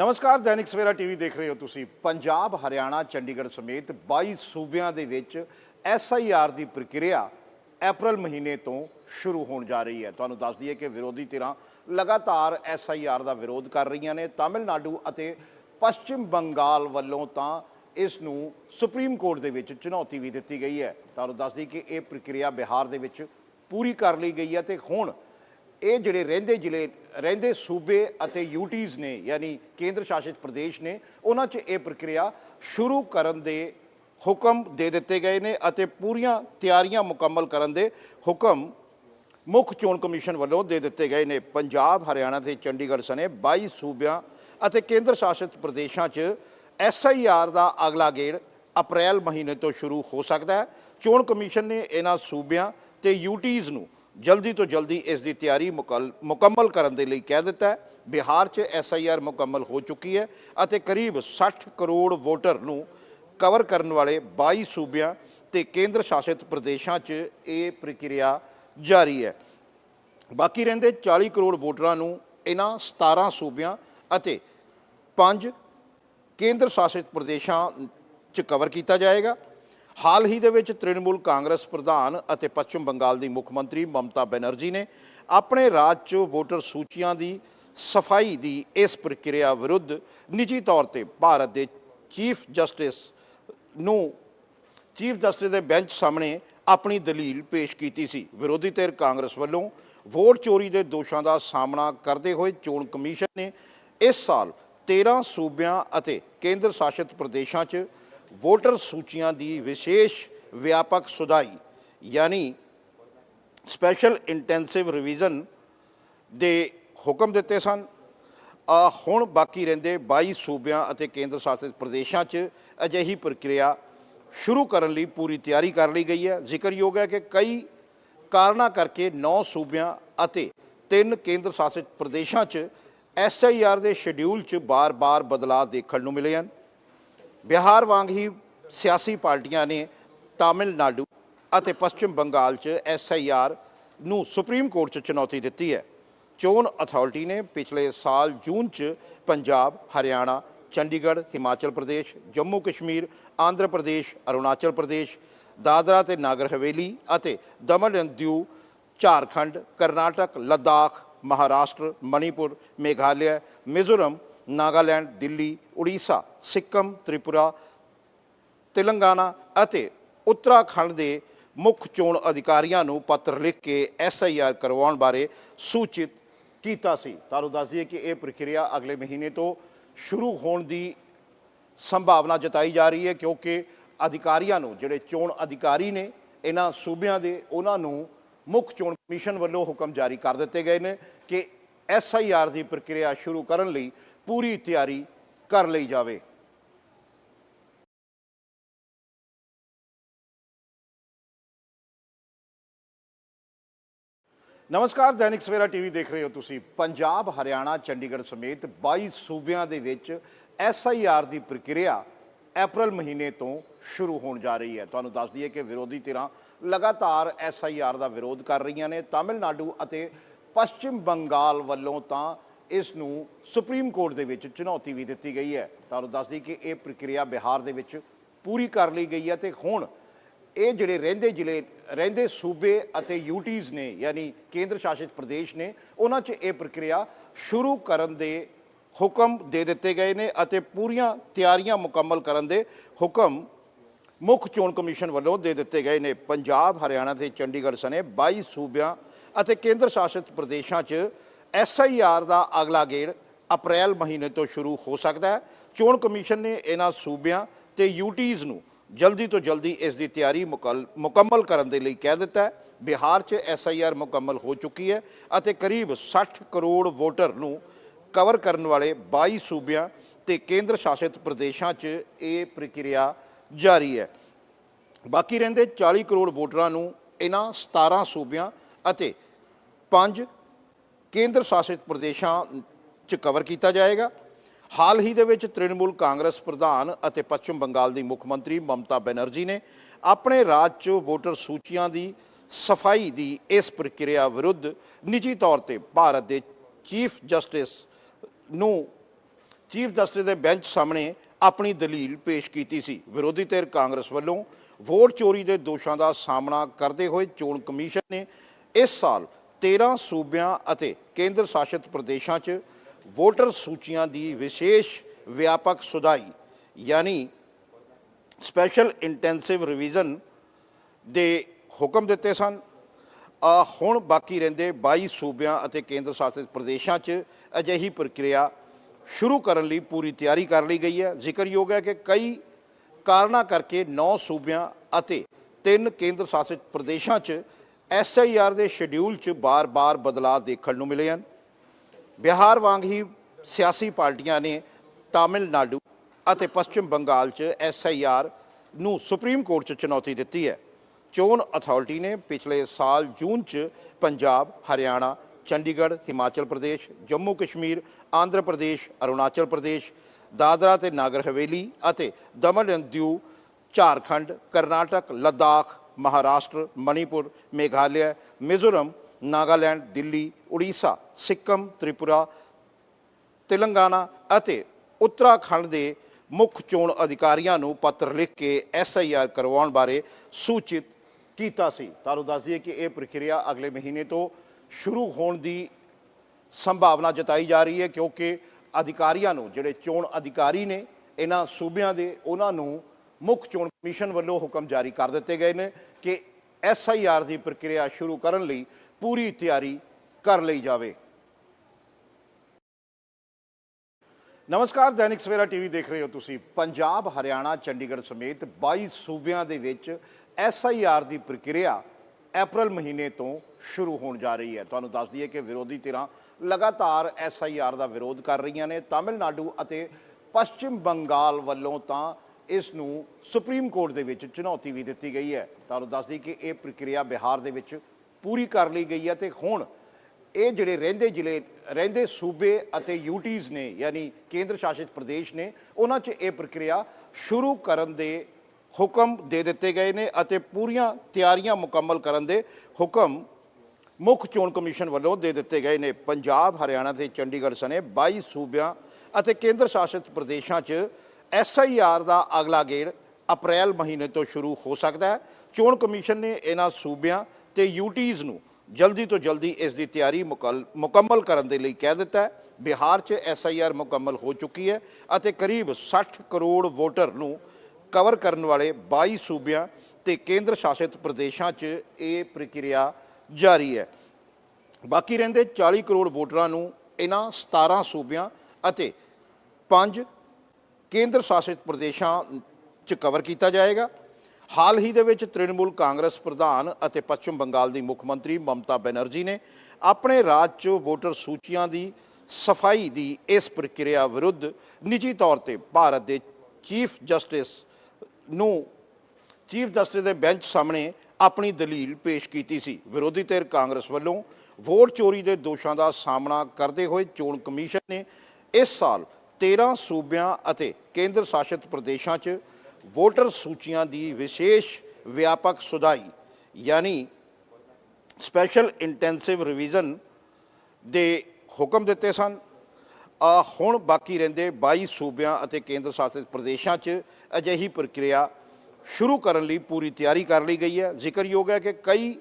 ਨਮਸਕਾਰ, ਦੈਨਿਕ ਸਵੇਰਾ ਟੀਵੀ ਦੇਖ ਰਹੇ ਹੋ ਤੁਸੀਂ। ਪੰਜਾਬ, ਹਰਿਆਣਾ, ਚੰਡੀਗੜ੍ਹ ਸਮੇਤ 22 ਸੂਬਿਆਂ ਦੇ ਵਿੱਚ ਐਸਆਈਆਰ ਦੀ ਪ੍ਰਕਿਰਿਆ ਅਪ੍ਰੈਲ ਮਹੀਨੇ ਤੋਂ ਸ਼ੁਰੂ ਹੋਣ ਜਾ ਰਹੀ ਹੈ। ਤੁਹਾਨੂੰ ਦੱਸ ਦਈਏ ਕਿ ਵਿਰੋਧੀ ਧਿਰਾਂ ਲਗਾਤਾਰ ਐਸਆਈਆਰ ਦਾ ਵਿਰੋਧ ਕਰ ਰਹੀਆਂ ਨੇ। ਤਾਮਿਲਨਾਡੂ ਅਤੇ ਪੱਛਮ ਬੰਗਾਲ ਵੱਲੋਂ ਤਾਂ ਇਸ ਨੂੰ ਸੁਪਰੀਮ ਕੋਰਟ ਦੇ ਵਿੱਚ ਚੁਣੌਤੀ ਵੀ ਦਿੱਤੀ ਗਈ ਹੈ। ਤੁਹਾਨੂੰ ਦੱਸ ਦਈਏ ਕਿ ਇਹ ਪ੍ਰਕਿਰਿਆ ਬਿਹਾਰ ਦੇ ਵਿੱਚ ਪੂਰੀ ਕਰ ਲਈ ਗਈ ਹੈ ਤੇ ਹੁਣ ਇਹ ਜਿਹੜੇ ਰਹਿੰਦੇ ਜ਼ਿਲ੍ਹੇ, ਰਹਿੰਦੇ ਸੂਬੇ ਅਤੇ ਯੂਟੀਜ਼ ਨੇ, ਯਾਨੀ ਕੇਂਦਰ ਸ਼ਾਸਿਤ ਪ੍ਰਦੇਸ਼ ਨੇ, ਉਹਨਾਂ 'ਚ ਇਹ ਪ੍ਰਕਿਰਿਆ ਸ਼ੁਰੂ ਕਰਨ ਦੇ ਹੁਕਮ ਦੇ ਦਿੱਤੇ ਗਏ ਨੇ ਅਤੇ ਪੂਰੀਆਂ ਤਿਆਰੀਆਂ ਮੁਕੰਮਲ ਕਰਨ ਦੇ ਹੁਕਮ ਮੁੱਖ ਚੋਣ ਕਮਿਸ਼ਨ ਵੱਲੋਂ ਦੇ ਦਿੱਤੇ ਗਏ ਨੇ। ਪੰਜਾਬ, ਹਰਿਆਣਾ ਤੇ ਚੰਡੀਗੜ੍ਹ ਸਣੇ 22 ਸੂਬਿਆਂ ਅਤੇ ਕੇਂਦਰ ਸ਼ਾਸਿਤ ਪ੍ਰਦੇਸ਼ਾਂ 'ਚ ਐਸਆਈਆਰ ਦਾ ਅਗਲਾ ਗੇੜ ਅਪ੍ਰੈਲ ਮਹੀਨੇ ਤੋਂ ਸ਼ੁਰੂ ਹੋ ਸਕਦਾ ਹੈ। ਚੋਣ ਕਮਿਸ਼ਨ ਨੇ ਇਹਨਾਂ ਸੂਬਿਆਂ ਤੇ ਯੂਟੀਜ਼ ਨੂੰ ਜਲਦੀ ਤੋਂ ਜਲਦੀ ਇਸ ਦੀ ਤਿਆਰੀ ਮੁਕਲ- ਮੁਕੰਮਲ ਕਰਨ ਦੇ ਲਈ ਕਹਿ ਦਿੱਤਾ ਹੈ। ਬਿਹਾਰ 'ਚ ਐਸਆਈਆਰ ਮੁਕੰਮਲ ਹੋ ਚੁੱਕੀ ਹੈ ਅਤੇ ਕਰੀਬ 60 ਕਰੋੜ ਵੋਟਰ ਨੂੰ ਕਵਰ ਕਰਨ ਵਾਲੇ 22 ਸੂਬਿਆਂ ਤੇ ਕੇਂਦਰ ਸ਼ਾਸਿਤ ਪ੍ਰਦੇਸ਼ਾਂ 'ਚ ਇਹ ਪ੍ਰਕਿਰਿਆ ਜਾਰੀ ਹੈ। ਬਾਕੀ ਰਹਿੰਦੇ 40 ਕਰੋੜ ਵੋਟਰਾਂ ਨੂੰ ਇਹਨਾਂ 17 ਸੂਬਿਆਂ ਅਤੇ 5 ਕੇਂਦਰ ਸ਼ਾਸਿਤ ਪ੍ਰਦੇਸ਼ਾਂ 'ਚ ਕਵਰ ਕੀਤਾ ਜਾਏਗਾ। ਹਾਲ ਹੀ ਦੇ ਵਿੱਚ ਤ੍ਰਿਣਮੂਲ ਕਾਂਗਰਸ ਪ੍ਰਧਾਨ ਅਤੇ ਪੱਛਮ ਬੰਗਾਲ ਦੀ ਮੁੱਖ ਮੰਤਰੀ ਮਮਤਾ ਬੈਨਰਜੀ ਨੇ ਆਪਣੇ ਰਾਜ 'ਚ ਵੋਟਰ ਸੂਚੀਆਂ ਦੀ ਸਫ਼ਾਈ ਦੀ ਇਸ ਪ੍ਰਕਿਰਿਆ ਵਿਰੁੱਧ ਨਿੱਜੀ ਤੌਰ ਤੇ ਭਾਰਤ ਦੇ ਚੀਫ ਜਸਟਿਸ ਨੂੰ ਚੀਫ ਜਸਟਿਸ ਦੇ ਬੈਂਚ ਸਾਹਮਣੇ ਆਪਣੀ ਦਲੀਲ ਪੇਸ਼ ਕੀਤੀ ਸੀ। ਵਿਰੋਧੀ ਧਿਰ ਕਾਂਗਰਸ ਵੱਲੋਂ ਵੋਟ ਚੋਰੀ ਦੇ ਦੋਸ਼ਾਂ ਦਾ ਸਾਹਮਣਾ ਕਰਦੇ ਹੋਏ ਚੋਣ ਕਮਿਸ਼ਨ ਨੇ ਇਸ ਸਾਲ 13 ਸੂਬਿਆਂ ਅਤੇ ਕੇਂਦਰ ਸ਼ਾਸਿਤ ਪ੍ਰਦੇਸ਼ਾਂ 'ਚ ਵੋਟਰ ਸੂਚੀਆਂ ਦੀ ਵਿਸ਼ੇਸ਼ ਵਿਆਪਕ ਸੁਧਾਈ, ਯਾਨੀ ਸਪੈਸ਼ਲ ਇੰਟੈਂਸਿਵ ਰਿਵੀਜ਼ਨ ਦੇ ਹੁਕਮ ਦਿੱਤੇ ਸਨ। ਆ ਹੁਣ ਬਾਕੀ ਰਹਿੰਦੇ 22 ਸੂਬਿਆਂ ਅਤੇ ਕੇਂਦਰ ਸ਼ਾਸਿਤ ਪ੍ਰਦੇਸ਼ਾਂ 'ਚ ਅਜਿਹੀ ਪ੍ਰਕਿਰਿਆ ਸ਼ੁਰੂ ਕਰਨ ਲਈ ਪੂਰੀ ਤਿਆਰੀ ਕਰ ਲਈ ਗਈ ਹੈ। ਜ਼ਿਕਰਯੋਗ ਹੈ ਕਿ ਕਈ ਕਾਰਨਾਂ ਕਰਕੇ 9 ਸੂਬਿਆਂ ਅਤੇ 3 ਕੇਂਦਰ ਸ਼ਾਸਿਤ ਪ੍ਰਦੇਸ਼ਾਂ 'ਚ ਐਸਆਈਆਰ ਦੇ ਸ਼ਡਿਊਲ 'ਚ ਬਾਰ-ਬਾਰ ਬਦਲਾਅ ਦੇਖਣ ਨੂੰ ਮਿਲੇ ਹਨ। ਬਿਹਾਰ ਵਾਂਗ ਹੀ ਸਿਆਸੀ ਪਾਰਟੀਆਂ ਨੇ ਤਾਮਿਲਨਾਡੂ ਅਤੇ ਪੱਛਮ ਬੰਗਾਲ 'ਚ ਐਸਆਈਆਰ ਨੂੰ ਸੁਪਰੀਮ ਕੋਰਟ 'ਚ ਚੁਣੌਤੀ ਦਿੱਤੀ ਹੈ। ਚੋਣ ਅਥਾਰਟੀ ਨੇ ਪਿਛਲੇ ਸਾਲ ਜੂਨ 'ਚ ਪੰਜਾਬ, ਹਰਿਆਣਾ, ਚੰਡੀਗੜ੍ਹ, ਹਿਮਾਚਲ ਪ੍ਰਦੇਸ਼, ਜੰਮੂ ਕਸ਼ਮੀਰ, ਆਂਧਰਾ ਪ੍ਰਦੇਸ਼, ਅਰੁਣਾਚਲ ਪ੍ਰਦੇਸ਼, ਦਾਦਰਾ ਤੇ ਨਾਗਰ ਹਵੇਲੀ ਅਤੇ ਦਮਨ ਐਂਡ ਦਿਊ, ਝਾਰਖੰਡ, ਕਰਨਾਟਕ, ਲੱਦਾਖ, ਮਹਾਰਾਸ਼ਟਰ, ਮਣੀਪੁਰ, ਮੇਘਾਲਿਆ, ਮਿਜ਼ੋਰਮ ਨਾਗਾਲੈਂਡ, ਦਿੱਲੀ, ਉੜੀਸਾ, ਸਿੱਕਮ, ਤ੍ਰਿਪੁਰਾ, ਤੇਲੰਗਾਨਾ ਅਤੇ ਉੱਤਰਾਖੰਡ ਦੇ ਮੁੱਖ ਚੋਣ ਅਧਿਕਾਰੀਆਂ ਨੂੰ ਪੱਤਰ ਲਿਖ ਕੇ ਐਸਆਈਆਰ ਕਰਵਾਉਣ ਬਾਰੇ ਸੂਚਿਤ ਕੀਤਾ ਸੀ। ਤੁਹਾਨੂੰ ਦੱਸ ਦਈਏ ਕਿ ਇਹ ਪ੍ਰਕਿਰਿਆ ਅਗਲੇ ਮਹੀਨੇ ਤੋਂ ਸ਼ੁਰੂ ਹੋਣ ਦੀ ਸੰਭਾਵਨਾ ਜਤਾਈ ਜਾ ਰਹੀ ਹੈ ਕਿਉਂਕਿ ਅਧਿਕਾਰੀਆਂ ਨੂੰ, ਜਿਹੜੇ ਚੋਣ ਅਧਿਕਾਰੀ ਨੇ ਇਹਨਾਂ ਸੂਬਿਆਂ ਦੇ, ਉਹਨਾਂ ਨੂੰ ਮੁੱਖ ਚੋਣ ਕਮਿਸ਼ਨ ਵੱਲੋਂ ਹੁਕਮ ਜਾਰੀ ਕਰ ਦਿੱਤੇ ਗਏ ਨੇ ਕਿ ਐਸਆਈਆਰ ਦੀ ਪ੍ਰਕਿਰਿਆ ਸ਼ੁਰੂ ਕਰਨ ਲਈ ਪੂਰੀ ਤਿਆਰੀ ਕਰ ਲਈ ਜਾਵੇ। ਨਮਸਕਾਰ, ਦੈਨਿਕ ਸਵੇਰਾ ਟੀਵੀ ਦੇਖ ਰਹੇ ਹੋ ਤੁਸੀਂ। ਪੰਜਾਬ, ਹਰਿਆਣਾ, ਚੰਡੀਗੜ੍ਹ ਸਮੇਤ 22 ਸੂਬਿਆਂ ਦੇ ਵਿੱਚ ਐਸਆਈਆਰ ਦੀ ਪ੍ਰਕਿਰਿਆ ਅਪ੍ਰੈਲ ਮਹੀਨੇ ਤੋਂ ਸ਼ੁਰੂ ਹੋਣ ਜਾ ਰਹੀ ਹੈ। ਤੁਹਾਨੂੰ ਦੱਸ ਦਈਏ ਕਿ ਵਿਰੋਧੀ ਧਿਰਾਂ ਲਗਾਤਾਰ ਐਸਆਈਆਰ ਦਾ ਵਿਰੋਧ ਕਰ ਰਹੀਆਂ ਨੇ। ਤਾਮਿਲਨਾਡੂ ਅਤੇ ਪੱਛਮ ਬੰਗਾਲ ਵੱਲੋਂ ਤਾਂ ਇਸ ਨੂੰ ਸੁਪਰੀਮ ਕੋਰਟ ਦੇ ਵਿੱਚ ਚੁਣੌਤੀ ਵੀ ਦਿੱਤੀ ਗਈ ਹੈ। ਤੁਹਾਨੂੰ ਦੱਸ ਦਈਏ ਕਿ ਇਹ ਪ੍ਰਕਿਰਿਆ ਬਿਹਾਰ ਦੇ ਵਿੱਚ ਪੂਰੀ ਕਰ ਲਈ ਗਈ ਹੈ ਤੇ ਹੁਣ ਇਹ ਜਿਹੜੇ ਰਹਿੰਦੇ ਜ਼ਿਲ੍ਹੇ, ਰਹਿੰਦੇ ਸੂਬੇ ਅਤੇ ਯੂਟੀਜ਼ ਨੇ, ਯਾਨੀ ਕੇਂਦਰ ਸ਼ਾਸਿਤ ਪ੍ਰਦੇਸ਼ ਨੇ, ਉਹਨਾਂ 'ਚ ਇਹ ਪ੍ਰਕਿਰਿਆ ਸ਼ੁਰੂ ਕਰਨ ਦੇ ਹੁਕਮ ਦੇ ਦਿੱਤੇ ਗਏ ਨੇ ਅਤੇ ਪੂਰੀਆਂ ਤਿਆਰੀਆਂ ਮੁਕੰਮਲ ਕਰਨ ਦੇ ਹੁਕਮ ਮੁੱਖ ਚੋਣ ਕਮਿਸ਼ਨ ਵੱਲੋਂ ਦੇ ਦਿੱਤੇ ਗਏ ਨੇ। ਪੰਜਾਬ, ਹਰਿਆਣਾ ਤੇ ਚੰਡੀਗੜ੍ਹ ਸਣੇ 22 ਸੂਬਿਆਂ ਅਤੇ ਕੇਂਦਰ ਸ਼ਾਸਿਤ ਪ੍ਰਦੇਸ਼ਾਂ 'ਚ ਐਸਆਈਆਰ ਦਾ ਅਗਲਾ ਗੇੜ ਅਪ੍ਰੈਲ ਮਹੀਨੇ ਤੋਂ ਸ਼ੁਰੂ ਹੋ ਸਕਦਾ ਹੈ। ਚੋਣ ਕਮਿਸ਼ਨ ਨੇ ਇਹਨਾਂ ਸੂਬਿਆਂ ਤੇ ਯੂਟੀਜ਼ ਨੂੰ ਜਲਦੀ ਤੋਂ ਜਲਦੀ ਇਸ ਦੀ ਤਿਆਰੀ ਮੁਕਲ- ਮੁਕੰਮਲ ਕਰਨ ਦੇ ਲਈ ਕਹਿ ਦਿੱਤਾ ਹੈ। ਬਿਹਾਰ 'ਚ ਐਸਆਈਆਰ ਮੁਕੰਮਲ ਹੋ ਚੁੱਕੀ ਹੈ ਅਤੇ ਕਰੀਬ 60 ਕਰੋੜ ਵੋਟਰ ਨੂੰ ਕਵਰ ਕਰਨ ਵਾਲੇ 22 ਸੂਬਿਆਂ ਤੇ ਕੇਂਦਰ ਸ਼ਾਸਿਤ ਪ੍ਰਦੇਸ਼ਾਂ 'ਚ ਇਹ ਪ੍ਰਕਿਰਿਆ ਜਾਰੀ ਹੈ। ਬਾਕੀ ਰਹਿੰਦੇ 40 ਕਰੋੜ ਵੋਟਰਾਂ ਨੂੰ ਇਹਨਾਂ 17 ਸੂਬਿਆਂ ਅਤੇ 5 ਕੇਂਦਰ ਸ਼ਾਸਿਤ ਪ੍ਰਦੇਸ਼ਾਂ 'ਚ ਕਵਰ ਕੀਤਾ ਜਾਏਗਾ। ਹਾਲ ਹੀ ਦੇ ਵਿੱਚ ਤ੍ਰਿਣਮੂਲ ਕਾਂਗਰਸ ਪ੍ਰਧਾਨ ਅਤੇ ਪੱਛਮ ਬੰਗਾਲ ਦੀ ਮੁੱਖ ਮੰਤਰੀ ਮਮਤਾ ਬੈਨਰਜੀ ਨੇ ਆਪਣੇ ਰਾਜ 'ਚ ਵੋਟਰ ਸੂਚੀਆਂ ਦੀ ਸਫ਼ਾਈ ਦੀ ਇਸ ਪ੍ਰਕਿਰਿਆ ਵਿਰੁੱਧ ਨਿੱਜੀ ਤੌਰ ਤੇ ਭਾਰਤ ਦੇ ਚੀਫ ਜਸਟਿਸ ਨੂੰ ਚੀਫ ਜਸਟਿਸ ਦੇ ਬੈਂਚ ਸਾਹਮਣੇ ਆਪਣੀ ਦਲੀਲ ਪੇਸ਼ ਕੀਤੀ ਸੀ। ਵਿਰੋਧੀ ਧਿਰ ਕਾਂਗਰਸ ਵੱਲੋਂ ਵੋਟ ਚੋਰੀ ਦੇ ਦੋਸ਼ਾਂ ਦਾ ਸਾਹਮਣਾ ਕਰਦੇ ਹੋਏ ਚੋਣ ਕਮਿਸ਼ਨ ਨੇ ਇਸ ਸਾਲ 13 ਸੂਬਿਆਂ ਅਤੇ ਕੇਂਦਰ ਸ਼ਾਸਿਤ ਪ੍ਰਦੇਸ਼ਾਂ 'ਚ ਵੋਟਰ ਸੂਚੀਆਂ ਦੀ ਵਿਸ਼ੇਸ਼ ਵਿਆਪਕ ਸੁਧਾਈ ਯਾਨੀ ਸਪੈਸ਼ਲ ਇੰਟੈਂਸਿਵ ਰਿਵੀਜ਼ਨ ਦੇ ਹੁਕਮ ਦਿੱਤੇ ਸਨ। ਅ, ਹੁਣ ਬਾਕੀ ਰਹਿੰਦੇ 22 ਸੂਬਿਆਂ ਅਤੇ ਕੇਂਦਰ ਸ਼ਾਸਿਤ ਪ੍ਰਦੇਸ਼ਾਂ 'ਚ ਅਜਿਹੀ ਪ੍ਰਕਿਰਿਆ ਸ਼ੁਰੂ ਕਰਨ ਲਈ ਪੂਰੀ ਤਿਆਰੀ ਕਰ ਲਈ ਗਈ ਹੈ। ਜ਼ਿਕਰਯੋਗ ਹੈ ਕਿ ਕਈ ਕਾਰਨਾਂ ਕਰਕੇ 9 ਸੂਬਿਆਂ ਅਤੇ 3 ਕੇਂਦਰ ਸ਼ਾਸਿਤ ਪ੍ਰਦੇਸ਼ਾਂ 'ਚ ਐਸਆਈਆਰ ਦੇ ਸ਼ਡਿਊਲ 'ਚ ਬਾਰ-ਬਾਰ ਬਦਲਾਅ ਦੇਖਣ ਨੂੰ ਮਿਲੇ ਹਨ। ਬਿਹਾਰ ਵਾਂਗ ਹੀ ਸਿਆਸੀ ਪਾਰਟੀਆਂ ਨੇ ਤਾਮਿਲਨਾਡੂ ਅਤੇ ਪੱਛਮ ਬੰਗਾਲ 'ਚ ਐਸਆਈਆਰ ਨੂੰ ਸੁਪਰੀਮ ਕੋਰਟ 'ਚ ਚੁਣੌਤੀ ਦਿੱਤੀ ਹੈ। ਚੋਣ ਅਥਾਰਟੀ ਨੇ ਪਿਛਲੇ ਸਾਲ ਜੂਨ 'ਚ ਪੰਜਾਬ, ਹਰਿਆਣਾ, ਚੰਡੀਗੜ੍ਹ, ਹਿਮਾਚਲ ਪ੍ਰਦੇਸ਼, ਜੰਮੂ ਕਸ਼ਮੀਰ, ਆਂਧਰਾ ਪ੍ਰਦੇਸ਼, ਅਰੁਣਾਚਲ ਪ੍ਰਦੇਸ਼, ਦਾਦਰਾ ਤੇ ਨਾਗਰ ਹਵੇਲੀ ਅਤੇ ਦਮਨ ਐਂਡ ਦਿਊ ਝਾਰਖੰਡ, ਕਰਨਾਟਕ, ਲੱਦਾਖ ਮਹਾਰਾਸ਼ਟਰ, ਮਣੀਪੁਰ, ਮੇਘਾਲਿਆ, ਮਿਜ਼ੋਰਮ, ਨਾਗਾਲੈਂਡ, ਦਿੱਲੀ, ਉੜੀਸਾ, ਸਿੱਕਮ, ਤ੍ਰਿਪੁਰਾ, ਤੇਲੰਗਾਨਾ ਅਤੇ ਉੱਤਰਾਖੰਡ ਦੇ ਮੁੱਖ ਚੋਣ ਅਧਿਕਾਰੀਆਂ ਨੂੰ ਪੱਤਰ ਲਿਖ ਕੇ ਐਸਆਈਆਰ ਕਰਵਾਉਣ ਬਾਰੇ ਸੂਚਿਤ ਕੀਤਾ ਸੀ। ਤੁਹਾਨੂੰ ਦੱਸ ਦਈਏ ਕਿ ਇਹ ਪ੍ਰਕਿਰਿਆ ਅਗਲੇ ਮਹੀਨੇ ਤੋਂ ਸ਼ੁਰੂ ਹੋਣ ਦੀ ਸੰਭਾਵਨਾ ਜਤਾਈ ਜਾ ਰਹੀ ਹੈ ਕਿਉਂਕਿ ਅਧਿਕਾਰੀਆਂ ਨੂੰ, ਜਿਹੜੇ ਚੋਣ ਅਧਿਕਾਰੀ ਨੇ, ਇਹਨਾਂ ਸੂਬਿਆਂ ਦੇ, ਉਹਨਾਂ ਨੂੰ ਮੁੱਖ ਚੋਣ ਕਮਿਸ਼ਨ ਵੱਲੋਂ ਹੁਕਮ ਜਾਰੀ ਕਰ ਦਿੱਤੇ ਗਏ ਨੇ। ਕਿ ਐਸਆਈਆਰ ਦੀ ਪ੍ਰਕਿਰਿਆ ਸ਼ੁਰੂ ਕਰਨ ਲਈ ਪੂਰੀ ਤਿਆਰੀ ਕਰ ਲਈ ਜਾਵੇ। ਨਮਸਕਾਰ, ਦੈਨਿਕ ਸਵੇਰਾ ਟੀਵੀ ਦੇਖ ਰਹੇ ਹੋ ਤੁਸੀਂ। ਪੰਜਾਬ, ਹਰਿਆਣਾ, ਚੰਡੀਗੜ੍ਹ ਸਮੇਤ 22 ਸੂਬਿਆਂ ਦੇ ਵਿੱਚ ਐਸਆਈਆਰ ਦੀ ਪ੍ਰਕਿਰਿਆ ਅਪ੍ਰੈਲ ਮਹੀਨੇ ਤੋਂ ਸ਼ੁਰੂ ਹੋਣ ਜਾ ਰਹੀ ਹੈ। ਤੁਹਾਨੂੰ ਦੱਸ ਦਈਏ ਕਿ ਵਿਰੋਧੀ ਧਿਰਾਂ ਲਗਾਤਾਰ ਐਸਆਈਆਰ ਦਾ ਵਿਰੋਧ ਕਰ ਰਹੀਆਂ ਨੇ। ਤਾਮਿਲਨਾਡੂ ਅਤੇ ਪੱਛਮ ਬੰਗਾਲ ਵੱਲੋਂ ਤਾਂ ਇਸ ਨੂੰ ਸੁਪਰੀਮ ਕੋਰਟ ਦੇ ਵਿੱਚ ਚੁਣੌਤੀ ਵੀ ਦਿੱਤੀ ਗਈ ਹੈ। ਤੁਹਾਨੂੰ ਦੱਸ ਦਈਏ ਕਿ ਇਹ ਪ੍ਰਕਿਰਿਆ ਬਿਹਾਰ ਦੇ ਵਿੱਚ ਪੂਰੀ ਕਰ ਲਈ ਗਈ ਹੈ ਤੇ ਹੁਣ ਇਹ ਜਿਹੜੇ ਰਹਿੰਦੇ ਜ਼ਿਲ੍ਹੇ, ਰਹਿੰਦੇ ਸੂਬੇ ਅਤੇ ਯੂਟੀਜ਼ ਨੇ, ਯਾਨੀ ਕੇਂਦਰ ਸ਼ਾਸਿਤ ਪ੍ਰਦੇਸ਼ ਨੇ, ਉਹਨਾਂ 'ਚ ਇਹ ਪ੍ਰਕਿਰਿਆ ਸ਼ੁਰੂ ਕਰਨ ਦੇ ਹੁਕਮ ਦੇ ਦਿੱਤੇ ਗਏ ਨੇ ਅਤੇ ਪੂਰੀਆਂ ਤਿਆਰੀਆਂ ਮੁਕੰਮਲ ਕਰਨ ਦੇ ਹੁਕਮ ਮੁੱਖ ਚੋਣ ਕਮਿਸ਼ਨ ਵੱਲੋਂ ਦੇ ਦਿੱਤੇ ਗਏ ਨੇ। ਪੰਜਾਬ, ਹਰਿਆਣਾ ਤੇ ਚੰਡੀਗੜ੍ਹ ਸਣੇ 22 ਸੂਬਿਆਂ ਅਤੇ ਕੇਂਦਰ ਸ਼ਾਸਿਤ ਪ੍ਰਦੇਸ਼ਾਂ 'ਚ ਐਸਆਈਆਰ ਦਾ ਅਗਲਾ ਗੇੜ ਅਪ੍ਰੈਲ ਮਹੀਨੇ ਤੋਂ ਸ਼ੁਰੂ ਹੋ ਸਕਦਾ ਹੈ। ਚੋਣ ਕਮਿਸ਼ਨ ਨੇ ਇਹਨਾਂ ਸੂਬਿਆਂ ਤੇ ਯੂਟੀਜ਼ ਨੂੰ ਜਲਦੀ ਤੋਂ ਜਲਦੀ ਇਸ ਦੀ ਤਿਆਰੀ ਮੁਕਲ- ਮੁਕੰਮਲ ਕਰਨ ਦੇ ਲਈ ਕਹਿ ਦਿੱਤਾ ਹੈ। ਬਿਹਾਰ 'ਚ ਐਸਆਈਆਰ ਮੁਕੰਮਲ ਹੋ ਚੁੱਕੀ ਹੈ ਅਤੇ ਕਰੀਬ 60 ਕਰੋੜ ਵੋਟਰ ਨੂੰ ਕਵਰ ਕਰਨ ਵਾਲੇ 22 ਸੂਬਿਆਂ ਤੇ ਕੇਂਦਰ ਸ਼ਾਸਿਤ ਪ੍ਰਦੇਸ਼ਾਂ 'ਚ ਇਹ ਪ੍ਰਕਿਰਿਆ ਜਾਰੀ ਹੈ। ਬਾਕੀ ਰਹਿੰਦੇ 40 ਕਰੋੜ ਵੋਟਰਾਂ ਨੂੰ ਇਹਨਾਂ 17 ਸੂਬਿਆਂ ਅਤੇ 5 ਕੇਂਦਰ ਸ਼ਾਸਿਤ ਪ੍ਰਦੇਸ਼ਾਂ 'ਚ ਕਵਰ ਕੀਤਾ ਜਾਏਗਾ। ਹਾਲ ਹੀ ਦੇ ਵਿੱਚ ਤ੍ਰਿਣਮੂਲ ਕਾਂਗਰਸ ਪ੍ਰਧਾਨ ਅਤੇ ਪੱਛਮ ਬੰਗਾਲ ਦੀ ਮੁੱਖ ਮੰਤਰੀ ਮਮਤਾ ਬੈਨਰਜੀ ਨੇ ਆਪਣੇ ਰਾਜ 'ਚ ਵੋਟਰ ਸੂਚੀਆਂ ਦੀ ਸਫ਼ਾਈ ਦੀ ਇਸ ਪ੍ਰਕਿਰਿਆ ਵਿਰੁੱਧ ਨਿੱਜੀ ਤੌਰ ਤੇ ਭਾਰਤ ਦੇ ਚੀਫ ਜਸਟਿਸ ਨੂੰ ਚੀਫ ਜਸਟਿਸ ਦੇ ਬੈਂਚ ਸਾਹਮਣੇ ਆਪਣੀ ਦਲੀਲ ਪੇਸ਼ ਕੀਤੀ ਸੀ। ਵਿਰੋਧੀ ਧਿਰ ਕਾਂਗਰਸ ਵੱਲੋਂ ਵੋਟ ਚੋਰੀ ਦੇ ਦੋਸ਼ਾਂ ਦਾ ਸਾਹਮਣਾ ਕਰਦੇ ਹੋਏ ਚੋਣ ਕਮਿਸ਼ਨ ਨੇ ਇਸ ਸਾਲ 13 ਸੂਬਿਆਂ ਅਤੇ ਕੇਂਦਰ ਸ਼ਾਸਿਤ ਪ੍ਰਦੇਸ਼ਾਂ 'ਚ ਵੋਟਰ ਸੂਚੀਆਂ ਦੀ ਵਿਸ਼ੇਸ਼ ਵਿਆਪਕ ਸੁਧਾਈ ਯਾਨੀ ਸਪੈਸ਼ਲ ਇੰਟੈਂਸਿਵ ਰਿਵੀਜ਼ਨ ਦੇ ਹੁਕਮ ਦਿੱਤੇ ਸਨ। ਅ, ਹੁਣ ਬਾਕੀ ਰਹਿੰਦੇ 22 ਸੂਬਿਆਂ ਅਤੇ ਕੇਂਦਰ ਸ਼ਾਸਿਤ ਪ੍ਰਦੇਸ਼ਾਂ 'ਚ ਅਜਿਹੀ ਪ੍ਰਕਿਰਿਆ ਸ਼ੁਰੂ ਕਰਨ ਲਈ ਪੂਰੀ ਤਿਆਰੀ ਕਰ ਲਈ ਗਈ ਹੈ। ਜ਼ਿਕਰਯੋਗ ਹੈ ਕਿ ਕਈ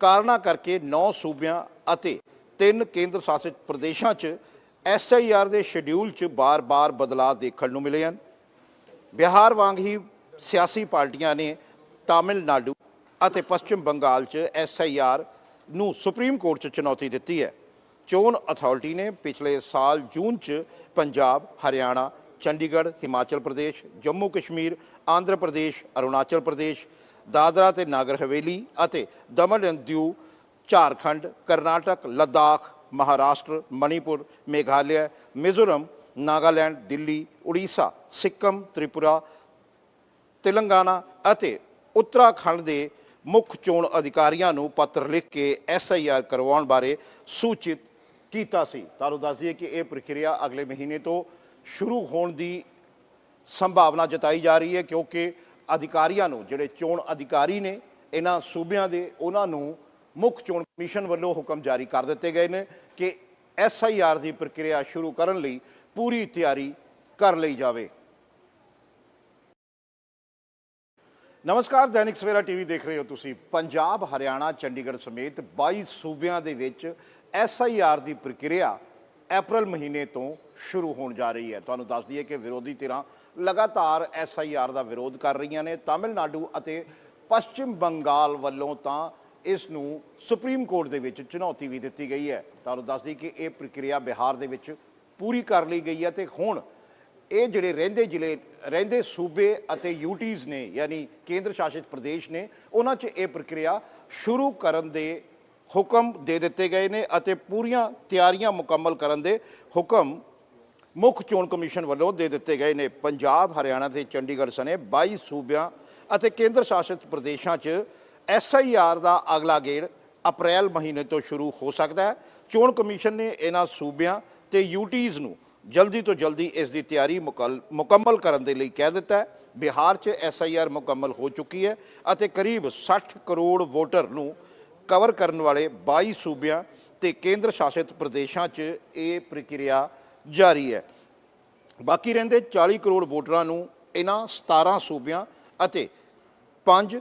ਕਾਰਨਾਂ ਕਰਕੇ 9 ਸੂਬਿਆਂ ਅਤੇ 3 ਕੇਂਦਰ ਸ਼ਾਸਿਤ ਪ੍ਰਦੇਸ਼ਾਂ 'ਚ ਐਸਆਈਆਰ ਦੇ ਸ਼ਡਿਊਲ 'ਚ ਬਾਰ-ਬਾਰ ਬਦਲਾਅ ਦੇਖਣ ਨੂੰ ਮਿਲੇ ਹਨ। ਬਿਹਾਰ ਵਾਂਗ ਹੀ ਸਿਆਸੀ ਪਾਰਟੀਆਂ ਨੇ ਤਾਮਿਲਨਾਡੂ ਅਤੇ ਪੱਛਮ ਬੰਗਾਲ 'ਚ ਐਸਆਈਆਰ ਨੂੰ ਸੁਪਰੀਮ ਕੋਰਟ 'ਚ ਚੁਣੌਤੀ ਦਿੱਤੀ ਹੈ। ਚੋਣ ਅਥਾਰਟੀ ਨੇ ਪਿਛਲੇ ਸਾਲ ਜੂਨ 'ਚ ਪੰਜਾਬ, ਹਰਿਆਣਾ, ਚੰਡੀਗੜ੍ਹ, ਹਿਮਾਚਲ ਪ੍ਰਦੇਸ਼, ਜੰਮੂ ਕਸ਼ਮੀਰ, ਆਂਧਰਾ ਪ੍ਰਦੇਸ਼, ਅਰੁਣਾਚਲ ਪ੍ਰਦੇਸ਼, ਦਾਦਰਾ ਤੇ ਨਾਗਰ ਹਵੇਲੀ ਅਤੇ ਦਮਨ ਐਂਡ ਦਿਊ ਝਾਰਖੰਡ, ਕਰਨਾਟਕ, ਲੱਦਾਖ ਮਹਾਰਾਸ਼ਟਰ, ਮਣੀਪੁਰ, ਮੇਘਾਲਿਆ, ਮਿਜ਼ੋਰਮ, ਨਾਗਾਲੈਂਡ, ਦਿੱਲੀ, ਉੜੀਸਾ, ਸਿੱਕਮ, ਤ੍ਰਿਪੁਰਾ, ਤੇਲੰਗਾਨਾ ਅਤੇ ਉੱਤਰਾਖੰਡ ਦੇ ਮੁੱਖ ਚੋਣ ਅਧਿਕਾਰੀਆਂ ਨੂੰ ਪੱਤਰ ਲਿਖ ਕੇ ਐਸਆਈਆਰ ਕਰਵਾਉਣ ਬਾਰੇ ਸੂਚਿਤ ਕੀਤਾ ਸੀ। ਤੁਹਾਨੂੰ ਦੱਸ ਦਈਏ ਕਿ ਇਹ ਪ੍ਰਕਿਰਿਆ ਅਗਲੇ ਮਹੀਨੇ ਤੋਂ ਸ਼ੁਰੂ ਹੋਣ ਦੀ ਸੰਭਾਵਨਾ ਜਤਾਈ ਜਾ ਰਹੀ ਹੈ ਕਿਉਂਕਿ ਅਧਿਕਾਰੀਆਂ ਨੂੰ, ਜਿਹੜੇ ਚੋਣ ਅਧਿਕਾਰੀ ਨੇ, ਇਹਨਾਂ ਸੂਬਿਆਂ ਦੇ, ਉਹਨਾਂ ਨੂੰ ਮੁੱਖ ਚੋਣ ਕਮਿਸ਼ਨ ਵੱਲੋਂ ਹੁਕਮ ਜਾਰੀ ਕਰ ਦਿੱਤੇ ਗਏ ਨੇ ਕਿ ਐਸਆਈਆਰ ਦੀ ਪ੍ਰਕਿਰਿਆ ਸ਼ੁਰੂ ਕਰਨ ਲਈ ਪੂਰੀ ਤਿਆਰੀ ਕਰ ਲਈ ਜਾਵੇ। ਨਮਸਕਾਰ, ਦੈਨਿਕ ਸਵੇਰਾ ਟੀਵੀ ਦੇਖ ਰਹੇ ਹੋ ਤੁਸੀਂ। ਪੰਜਾਬ, ਹਰਿਆਣਾ, ਚੰਡੀਗੜ੍ਹ ਸਮੇਤ 22 ਸੂਬਿਆਂ ਦੇ ਵਿੱਚ ਐਸਆਈਆਰ ਦੀ ਪ੍ਰਕਿਰਿਆ ਅਪ੍ਰੈਲ ਮਹੀਨੇ ਤੋਂ ਸ਼ੁਰੂ ਹੋਣ ਜਾ ਰਹੀ ਹੈ। ਤੁਹਾਨੂੰ ਦੱਸ ਦਈਏ ਕਿ ਵਿਰੋਧੀ ਧਿਰਾਂ ਲਗਾਤਾਰ ਐਸਆਈਆਰ ਦਾ ਵਿਰੋਧ ਕਰ ਰਹੀਆਂ ਨੇ। ਤਾਮਿਲਨਾਡੂ ਅਤੇ ਪੱਛਮ ਬੰਗਾਲ ਵੱਲੋਂ ਤਾਂ ਇਸ ਨੂੰ ਸੁਪਰੀਮ ਕੋਰਟ ਦੇ ਵਿੱਚ ਚੁਣੌਤੀ ਵੀ ਦਿੱਤੀ ਗਈ ਹੈ। ਤੁਹਾਨੂੰ ਦੱਸ ਦਈਏ ਕਿ ਇਹ ਪ੍ਰਕਿਰਿਆ ਬਿਹਾਰ ਦੇ ਵਿੱਚ ਪੂਰੀ ਕਰ ਲਈ ਗਈ ਹੈ ਤੇ ਹੁਣ ਇਹ ਜਿਹੜੇ ਰਹਿੰਦੇ ਜ਼ਿਲ੍ਹੇ, ਰਹਿੰਦੇ ਸੂਬੇ ਅਤੇ ਯੂਟੀਜ਼ ਨੇ, ਯਾਨੀ ਕੇਂਦਰ ਸ਼ਾਸਿਤ ਪ੍ਰਦੇਸ਼ ਨੇ, ਉਹਨਾਂ 'ਚ ਇਹ ਪ੍ਰਕਿਰਿਆ ਸ਼ੁਰੂ ਕਰਨ ਦੇ ਹੁਕਮ ਦੇ ਦਿੱਤੇ ਗਏ ਨੇ ਅਤੇ ਪੂਰੀਆਂ ਤਿਆਰੀਆਂ ਮੁਕੰਮਲ ਕਰਨ ਦੇ ਹੁਕਮ ਮੁੱਖ ਚੋਣ ਕਮਿਸ਼ਨ ਵੱਲੋਂ ਦੇ ਦਿੱਤੇ ਗਏ ਨੇ। ਪੰਜਾਬ, ਹਰਿਆਣਾ ਤੇ ਚੰਡੀਗੜ੍ਹ ਸਣੇ 22 ਸੂਬਿਆਂ ਅਤੇ ਕੇਂਦਰ ਸ਼ਾਸਿਤ ਪ੍ਰਦੇਸ਼ਾਂ 'ਚ ਐਸਆਈਆਰ ਦਾ ਅਗਲਾ ਗੇੜ ਅਪ੍ਰੈਲ ਮਹੀਨੇ ਤੋਂ ਸ਼ੁਰੂ ਹੋ ਸਕਦਾ ਹੈ। ਚੋਣ ਕਮਿਸ਼ਨ ਨੇ ਇਹਨਾਂ ਸੂਬਿਆਂ ਤੇ ਯੂਟੀਜ਼ ਨੂੰ ਜਲਦੀ ਤੋਂ ਜਲਦੀ ਇਸ ਦੀ ਤਿਆਰੀ ਮੁਕਲ- ਮੁਕੰਮਲ ਕਰਨ ਦੇ ਲਈ ਕਹਿ ਦਿੱਤਾ ਹੈ। ਬਿਹਾਰ 'ਚ ਐਸਆਈਆਰ ਮੁਕੰਮਲ ਹੋ ਚੁੱਕੀ ਹੈ ਅਤੇ ਕਰੀਬ 60 ਕਰੋੜ ਵੋਟਰ ਨੂੰ ਕਵਰ ਕਰਨ ਵਾਲੇ 22 ਸੂਬਿਆਂ ਤੇ ਕੇਂਦਰ ਸ਼ਾਸਿਤ ਪ੍ਰਦੇਸ਼ਾਂ 'ਚ ਇਹ ਪ੍ਰਕਿਰਿਆ ਜਾਰੀ ਹੈ। ਬਾਕੀ ਰਹਿੰਦੇ 40 ਕਰੋੜ ਵੋਟਰਾਂ ਨੂੰ ਇਹਨਾਂ 17 ਸੂਬਿਆਂ ਅਤੇ 5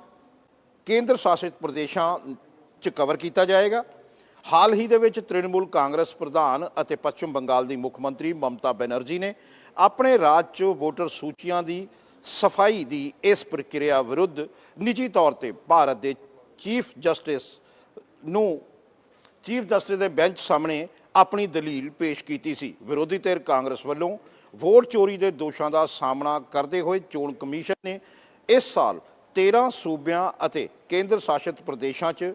ਕੇਂਦਰ ਸ਼ਾਸਿਤ ਪ੍ਰਦੇਸ਼ਾਂ 'ਚ ਕਵਰ ਕੀਤਾ ਜਾਏਗਾ। ਹਾਲ ਹੀ ਦੇ ਵਿੱਚ ਤ੍ਰਿਣਮੂਲ ਕਾਂਗਰਸ ਪ੍ਰਧਾਨ ਅਤੇ ਪੱਛਮ ਬੰਗਾਲ ਦੀ ਮੁੱਖ ਮੰਤਰੀ ਮਮਤਾ ਬੈਨਰਜੀ ਨੇ ਆਪਣੇ ਰਾਜ 'ਚ ਵੋਟਰ ਸੂਚੀਆਂ ਦੀ ਸਫ਼ਾਈ ਦੀ ਇਸ ਪ੍ਰਕਿਰਿਆ ਵਿਰੁੱਧ ਨਿੱਜੀ ਤੌਰ ਤੇ ਭਾਰਤ ਦੇ ਚੀਫ ਜਸਟਿਸ ਨੂੰ ਚੀਫ ਜਸਟਿਸ ਦੇ ਬੈਂਚ ਸਾਹਮਣੇ ਆਪਣੀ ਦਲੀਲ ਪੇਸ਼ ਕੀਤੀ ਸੀ। ਵਿਰੋਧੀ ਧਿਰ ਕਾਂਗਰਸ ਵੱਲੋਂ ਵੋਟ ਚੋਰੀ ਦੇ ਦੋਸ਼ਾਂ ਦਾ ਸਾਹਮਣਾ ਕਰਦੇ ਹੋਏ ਚੋਣ ਕਮਿਸ਼ਨ ਨੇ ਇਸ ਸਾਲ 13 ਸੂਬਿਆਂ ਅਤੇ ਕੇਂਦਰ ਸ਼ਾਸਿਤ ਪ੍ਰਦੇਸ਼ਾਂ 'ਚ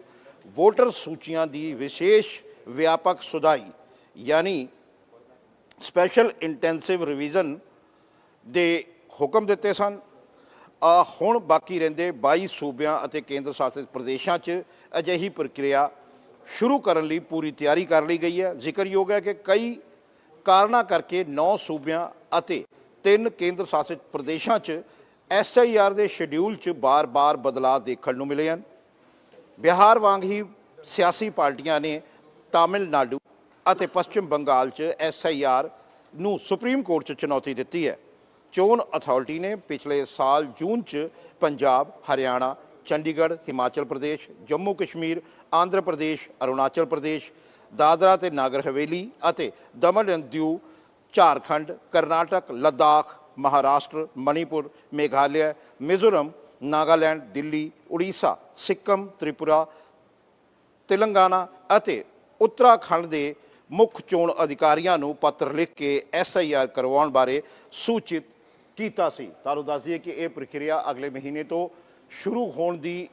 ਵੋਟਰ ਸੂਚੀਆਂ ਦੀ ਵਿਸ਼ੇਸ਼ ਵਿਆਪਕ ਸੁਧਾਈ, ਯਾਨੀ ਸਪੈਸ਼ਲ ਇੰਟੈਂਸਿਵ ਰਿਵੀਜ਼ਨ ਦੇ ਹੁਕਮ ਦਿੱਤੇ ਸਨ। ਆ ਹੁਣ ਬਾਕੀ ਰਹਿੰਦੇ 22 ਸੂਬਿਆਂ ਅਤੇ ਕੇਂਦਰ ਸ਼ਾਸਿਤ ਪ੍ਰਦੇਸ਼ਾਂ 'ਚ ਅਜਿਹੀ ਪ੍ਰਕਿਰਿਆ ਸ਼ੁਰੂ ਕਰਨ ਲਈ ਪੂਰੀ ਤਿਆਰੀ ਕਰ ਲਈ ਗਈ ਹੈ। ਜ਼ਿਕਰਯੋਗ ਹੈ ਕਿ ਕਈ ਕਾਰਨਾਂ ਕਰਕੇ 9 ਸੂਬਿਆਂ ਅਤੇ 3 ਕੇਂਦਰ ਸ਼ਾਸਿਤ ਪ੍ਰਦੇਸ਼ਾਂ 'ਚ ਐਸਆਈਆਰ ਦੇ ਸ਼ਡਿਊਲ 'ਚ ਬਾਰ-ਬਾਰ ਬਦਲਾਅ ਦੇਖਣ ਨੂੰ ਮਿਲੇ ਹਨ। ਬਿਹਾਰ ਵਾਂਗ ਹੀ ਸਿਆਸੀ ਪਾਰਟੀਆਂ ਨੇ ਤਾਮਿਲਨਾਡੂ ਅਤੇ ਪੱਛਮ ਬੰਗਾਲ 'ਚ ਐਸਆਈਆਰ ਨੂੰ ਸੁਪਰੀਮ ਕੋਰਟ 'ਚ ਚੁਣੌਤੀ ਦਿੱਤੀ ਹੈ। ਚੋਣ ਅਥਾਰਟੀ ਨੇ ਪਿਛਲੇ ਸਾਲ ਜੂਨ 'ਚ ਪੰਜਾਬ, ਹਰਿਆਣਾ, ਚੰਡੀਗੜ੍ਹ, ਹਿਮਾਚਲ ਪ੍ਰਦੇਸ਼, ਜੰਮੂ ਕਸ਼ਮੀਰ, ਆਂਧਰਾ ਪ੍ਰਦੇਸ਼, ਅਰੁਣਾਚਲ ਪ੍ਰਦੇਸ਼, ਦਾਦਰਾ ਤੇ ਨਾਗਰ ਹਵੇਲੀ ਅਤੇ ਦਮਨ ਦਿਊ ਝਾਰਖੰਡ, ਕਰਨਾਟਕ, ਲੱਦਾਖ ਮਹਾਰਾਸ਼ਟਰ, ਮਣੀਪੁਰ, ਮੇਘਾਲਿਆ, ਮਿਜ਼ੋਰਮ, ਨਾਗਾਲੈਂਡ, ਦਿੱਲੀ, ਉੜੀਸਾ, ਸਿੱਕਮ, ਤ੍ਰਿਪੁਰਾ, ਤੇਲੰਗਾਨਾ ਅਤੇ ਉੱਤਰਾਖੰਡ ਦੇ ਮੁੱਖ ਚੋਣ ਅਧਿਕਾਰੀਆਂ ਨੂੰ ਪੱਤਰ ਲਿਖ ਕੇ ਐਸਆਈਆਰ ਕਰਵਾਉਣ ਬਾਰੇ ਸੂਚਿਤ ਕੀਤਾ ਸੀ। ਤੁਹਾਨੂੰ ਦੱਸ ਦਈਏ ਕਿ ਇਹ ਪ੍ਰਕਿਰਿਆ ਅਗਲੇ ਮਹੀਨੇ ਤੋਂ ਸ਼ੁਰੂ ਹੋਣ ਦੀ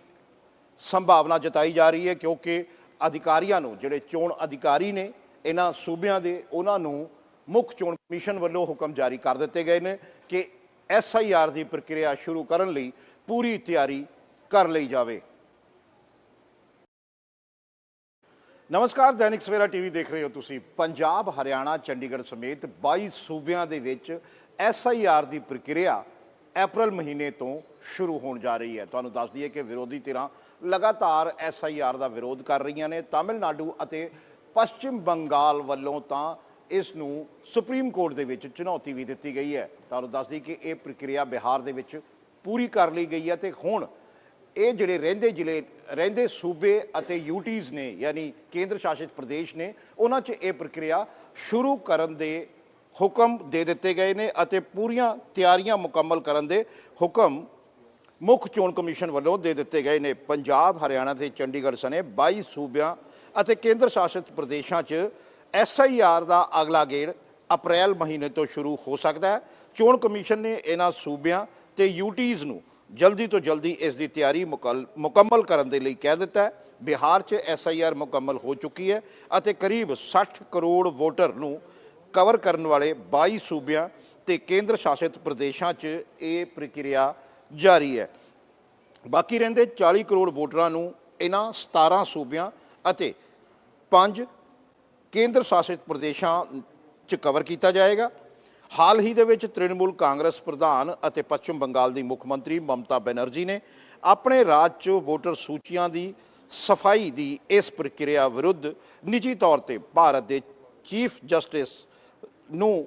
ਸੰਭਾਵਨਾ ਜਤਾਈ ਜਾ ਰਹੀ ਹੈ ਕਿਉਂਕਿ ਅਧਿਕਾਰੀਆਂ ਨੂੰ, ਜਿਹੜੇ ਚੋਣ ਅਧਿਕਾਰੀ ਨੇ, ਇਹਨਾਂ ਸੂਬਿਆਂ ਦੇ, ਉਹਨਾਂ ਨੂੰ ਮੁੱਖ ਚੋਣ ਕਮਿਸ਼ਨ ਵੱਲੋਂ ਹੁਕਮ ਜਾਰੀ ਕਰ ਦਿੱਤੇ ਗਏ ਨੇ ਕਿ ਐਸਆਈਆਰ ਦੀ ਪ੍ਰਕਿਰਿਆ ਸ਼ੁਰੂ ਕਰਨ ਲਈ ਪੂਰੀ ਤਿਆਰੀ ਕਰ ਲਈ ਜਾਵੇ। ਨਮਸਕਾਰ, ਦੈਨਿਕ ਸਵੇਰਾ ਟੀਵੀ ਦੇਖ ਰਹੇ ਹੋ ਤੁਸੀਂ। ਪੰਜਾਬ, ਹਰਿਆਣਾ, ਚੰਡੀਗੜ੍ਹ ਸਮੇਤ 22 ਸੂਬਿਆਂ ਦੇ ਵਿੱਚ ਐਸਆਈਆਰ ਦੀ ਪ੍ਰਕਿਰਿਆ ਅਪ੍ਰੈਲ ਮਹੀਨੇ ਤੋਂ ਸ਼ੁਰੂ ਹੋਣ ਜਾ ਰਹੀ ਹੈ। ਤੁਹਾਨੂੰ ਦੱਸ ਦਈਏ ਕਿ ਵਿਰੋਧੀ ਧਿਰਾਂ ਲਗਾਤਾਰ ਐਸਆਈਆਰ ਦਾ ਵਿਰੋਧ ਕਰ ਰਹੀਆਂ ਨੇ। ਤਾਮਿਲਨਾਡੂ ਅਤੇ ਪੱਛਮ ਬੰਗਾਲ ਵੱਲੋਂ ਤਾਂ ਇਸ ਨੂੰ ਸੁਪਰੀਮ ਕੋਰਟ ਦੇ ਵਿੱਚ ਚੁਣੌਤੀ ਵੀ ਦਿੱਤੀ ਗਈ ਹੈ। ਤੁਹਾਨੂੰ ਦੱਸ ਦਈਏ ਕਿ ਇਹ ਪ੍ਰਕਿਰਿਆ ਬਿਹਾਰ ਦੇ ਵਿੱਚ ਪੂਰੀ ਕਰ ਲਈ ਗਈ ਹੈ ਤੇ ਹੁਣ ਇਹ ਜਿਹੜੇ ਰਹਿੰਦੇ ਜ਼ਿਲ੍ਹੇ, ਰਹਿੰਦੇ ਸੂਬੇ ਅਤੇ ਯੂਟੀਜ਼ ਨੇ, ਯਾਨੀ ਕੇਂਦਰ ਸ਼ਾਸਿਤ ਪ੍ਰਦੇਸ਼ ਨੇ, ਉਹਨਾਂ 'ਚ ਇਹ ਪ੍ਰਕਿਰਿਆ ਸ਼ੁਰੂ ਕਰਨ ਦੇ ਹੁਕਮ ਦੇ ਦਿੱਤੇ ਗਏ ਨੇ ਅਤੇ ਪੂਰੀਆਂ ਤਿਆਰੀਆਂ ਮੁਕੰਮਲ ਕਰਨ ਦੇ ਹੁਕਮ ਮੁੱਖ ਚੋਣ ਕਮਿਸ਼ਨ ਵੱਲੋਂ ਦੇ ਦਿੱਤੇ ਗਏ ਨੇ। ਪੰਜਾਬ, ਹਰਿਆਣਾ ਤੇ ਚੰਡੀਗੜ੍ਹ ਸਣੇ 22 ਸੂਬਿਆਂ ਅਤੇ ਕੇਂਦਰ ਸ਼ਾਸਿਤ ਪ੍ਰਦੇਸ਼ਾਂ 'ਚ ਐਸਆਈਆਰ ਦਾ ਅਗਲਾ ਗੇੜ ਅਪ੍ਰੈਲ ਮਹੀਨੇ ਤੋਂ ਸ਼ੁਰੂ ਹੋ ਸਕਦਾ ਹੈ। ਚੋਣ ਕਮਿਸ਼ਨ ਨੇ ਇਹਨਾਂ ਸੂਬਿਆਂ ਤੇ ਯੂਟੀਜ਼ ਨੂੰ ਜਲਦੀ ਤੋਂ ਜਲਦੀ ਇਸ ਦੀ ਤਿਆਰੀ ਮੁਕਲ- ਮੁਕੰਮਲ ਕਰਨ ਦੇ ਲਈ ਕਹਿ ਦਿੱਤਾ ਹੈ। ਬਿਹਾਰ 'ਚ ਐਸਆਈਆਰ ਮੁਕੰਮਲ ਹੋ ਚੁੱਕੀ ਹੈ ਅਤੇ ਕਰੀਬ 60 ਕਰੋੜ ਵੋਟਰ ਨੂੰ ਕਵਰ ਕਰਨ ਵਾਲੇ 22 ਸੂਬਿਆਂ ਤੇ ਕੇਂਦਰ ਸ਼ਾਸਿਤ ਪ੍ਰਦੇਸ਼ਾਂ 'ਚ ਇਹ ਪ੍ਰਕਿਰਿਆ ਜਾਰੀ ਹੈ। ਬਾਕੀ ਰਹਿੰਦੇ 40 ਕਰੋੜ ਵੋਟਰਾਂ ਨੂੰ ਇਹਨਾਂ 17 ਸੂਬਿਆਂ ਅਤੇ 5 ਕੇਂਦਰ ਸ਼ਾਸਿਤ ਪ੍ਰਦੇਸ਼ਾਂ 'ਚ ਕਵਰ ਕੀਤਾ ਜਾਏਗਾ। ਹਾਲ ਹੀ ਦੇ ਵਿੱਚ ਤ੍ਰਿਣਮੂਲ ਕਾਂਗਰਸ ਪ੍ਰਧਾਨ ਅਤੇ ਪੱਛਮ ਬੰਗਾਲ ਦੀ ਮੁੱਖ ਮੰਤਰੀ ਮਮਤਾ ਬੈਨਰਜੀ ਨੇ ਆਪਣੇ ਰਾਜ 'ਚ ਵੋਟਰ ਸੂਚੀਆਂ ਦੀ ਸਫ਼ਾਈ ਦੀ ਇਸ ਪ੍ਰਕਿਰਿਆ ਵਿਰੁੱਧ ਨਿੱਜੀ ਤੌਰ ਤੇ ਭਾਰਤ ਦੇ ਚੀਫ ਜਸਟਿਸ ਨੂੰ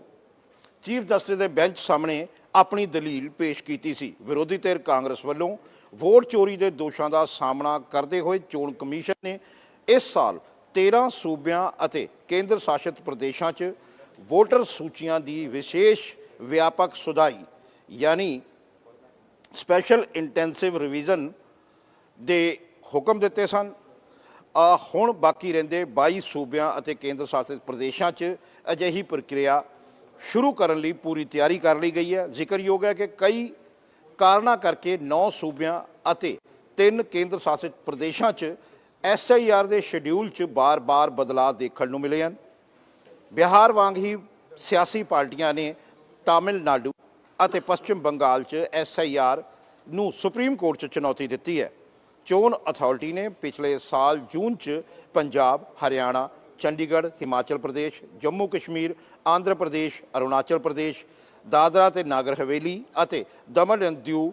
ਚੀਫ ਜਸਟਿਸ ਦੇ ਬੈਂਚ ਸਾਹਮਣੇ ਆਪਣੀ ਦਲੀਲ ਪੇਸ਼ ਕੀਤੀ ਸੀ। ਵਿਰੋਧੀ ਧਿਰ ਕਾਂਗਰਸ ਵੱਲੋਂ ਵੋਟ ਚੋਰੀ ਦੇ ਦੋਸ਼ਾਂ ਦਾ ਸਾਹਮਣਾ ਕਰਦੇ ਹੋਏ ਚੋਣ ਕਮਿਸ਼ਨ ਨੇ ਇਸ ਸਾਲ 13 ਸੂਬਿਆਂ ਅਤੇ ਕੇਂਦਰ ਸ਼ਾਸਿਤ ਪ੍ਰਦੇਸ਼ਾਂ 'ਚ ਵੋਟਰ ਸੂਚੀਆਂ ਦੀ ਵਿਸ਼ੇਸ਼ ਵਿਆਪਕ ਸੁਧਾਈ ਯਾਨੀ ਸਪੈਸ਼ਲ ਇੰਟੈਂਸਿਵ ਰਿਵੀਜ਼ਨ ਦੇ ਹੁਕਮ ਦਿੱਤੇ ਸਨ। ਅ, ਹੁਣ ਬਾਕੀ ਰਹਿੰਦੇ 22 ਸੂਬਿਆਂ ਅਤੇ ਕੇਂਦਰ ਸ਼ਾਸਿਤ ਪ੍ਰਦੇਸ਼ਾਂ 'ਚ ਅਜਿਹੀ ਪ੍ਰਕਿਰਿਆ ਸ਼ੁਰੂ ਕਰਨ ਲਈ ਪੂਰੀ ਤਿਆਰੀ ਕਰ ਲਈ ਗਈ ਹੈ। ਜ਼ਿਕਰਯੋਗ ਹੈ ਕਿ ਕਈ ਕਾਰਨਾਂ ਕਰਕੇ 9 ਸੂਬਿਆਂ ਅਤੇ 3 ਕੇਂਦਰ ਸ਼ਾਸਿਤ ਪ੍ਰਦੇਸ਼ਾਂ 'ਚ ਐਸਆਈਆਰ ਦੇ ਸ਼ਡਿਊਲ 'ਚ ਬਾਰ-ਬਾਰ ਬਦਲਾਅ ਦੇਖਣ ਨੂੰ ਮਿਲੇ ਹਨ। ਬਿਹਾਰ ਵਾਂਗ ਹੀ ਸਿਆਸੀ ਪਾਰਟੀਆਂ ਨੇ ਤਾਮਿਲਨਾਡੂ ਅਤੇ ਪੱਛਮ ਬੰਗਾਲ 'ਚ ਐਸਆਈਆਰ ਨੂੰ ਸੁਪਰੀਮ ਕੋਰਟ 'ਚ ਚੁਣੌਤੀ ਦਿੱਤੀ ਹੈ। ਚੋਣ ਅਥਾਰਟੀ ਨੇ ਪਿਛਲੇ ਸਾਲ ਜੂਨ 'ਚ ਪੰਜਾਬ, ਹਰਿਆਣਾ, ਚੰਡੀਗੜ੍ਹ, ਹਿਮਾਚਲ ਪ੍ਰਦੇਸ਼, ਜੰਮੂ ਕਸ਼ਮੀਰ, ਆਂਧਰਾ ਪ੍ਰਦੇਸ਼, ਅਰੁਣਾਚਲ ਪ੍ਰਦੇਸ਼, ਦਾਦਰਾ ਤੇ ਨਾਗਰ ਹਵੇਲੀ ਅਤੇ ਦਮਨ ਦਿਊ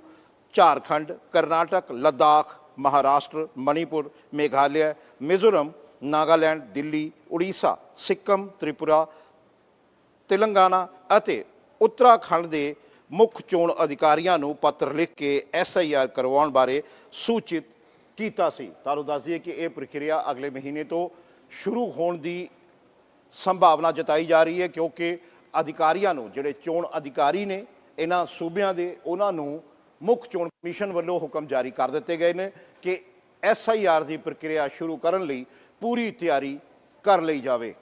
ਝਾਰਖੰਡ, ਕਰਨਾਟਕ, ਲੱਦਾਖ ਮਹਾਰਾਸ਼ਟਰ ਮਣੀਪੁਰ ਮੇਘਾਲਿਆ ਮਿਜ਼ੋਰਮ ਨਾਗਾਲੈਂਡ ਦਿੱਲੀ ਉੜੀਸਾ ਸਿੱਕਮ ਤ੍ਰਿਪੁਰਾ ਤੇਲੰਗਾਨਾ ਅਤੇ ਉੱਤਰਾਖੰਡ ਦੇ ਮੁੱਖ ਚੋਣ ਅਧਿਕਾਰੀਆਂ ਨੂੰ ਪੱਤਰ ਲਿਖ ਕੇ ਐਸਆਈਆਰ ਕਰਵਾਉਣ ਬਾਰੇ ਸੂਚਿਤ ਕੀਤਾ ਸੀ ਤੁਹਾਨੂੰ ਦੱਸ ਦਈਏ ਕਿ ਇਹ ਪ੍ਰਕਿਰਿਆ ਅਗਲੇ ਮਹੀਨੇ ਤੋਂ ਸ਼ੁਰੂ ਹੋਣ ਦੀ ਸੰਭਾਵਨਾ ਜਤਾਈ ਜਾ ਰਹੀ ਹੈ ਕਿਉਂਕਿ ਅਧਿਕਾਰੀਆਂ ਨੂੰ ਜਿਹੜੇ ਚੋਣ ਅਧਿਕਾਰੀ ਨੇ ਇਹਨਾਂ ਸੂਬਿਆਂ ਦੇ ਉਹਨਾਂ ਨੂੰ ਮੁੱਖ ਚੋਣ ਕਮਿਸ਼ਨ ਵੱਲੋਂ ਹੁਕਮ ਜਾਰੀ ਕਰ ਦਿੱਤੇ ਗਏ ਨੇ ਕਿ ਐਸਆਈਆਰ ਦੀ ਪ੍ਰਕਿਰਿਆ ਸ਼ੁਰੂ ਕਰਨ ਲਈ ਪੂਰੀ ਤਿਆਰੀ ਕਰ ਲਈ ਜਾਵੇ।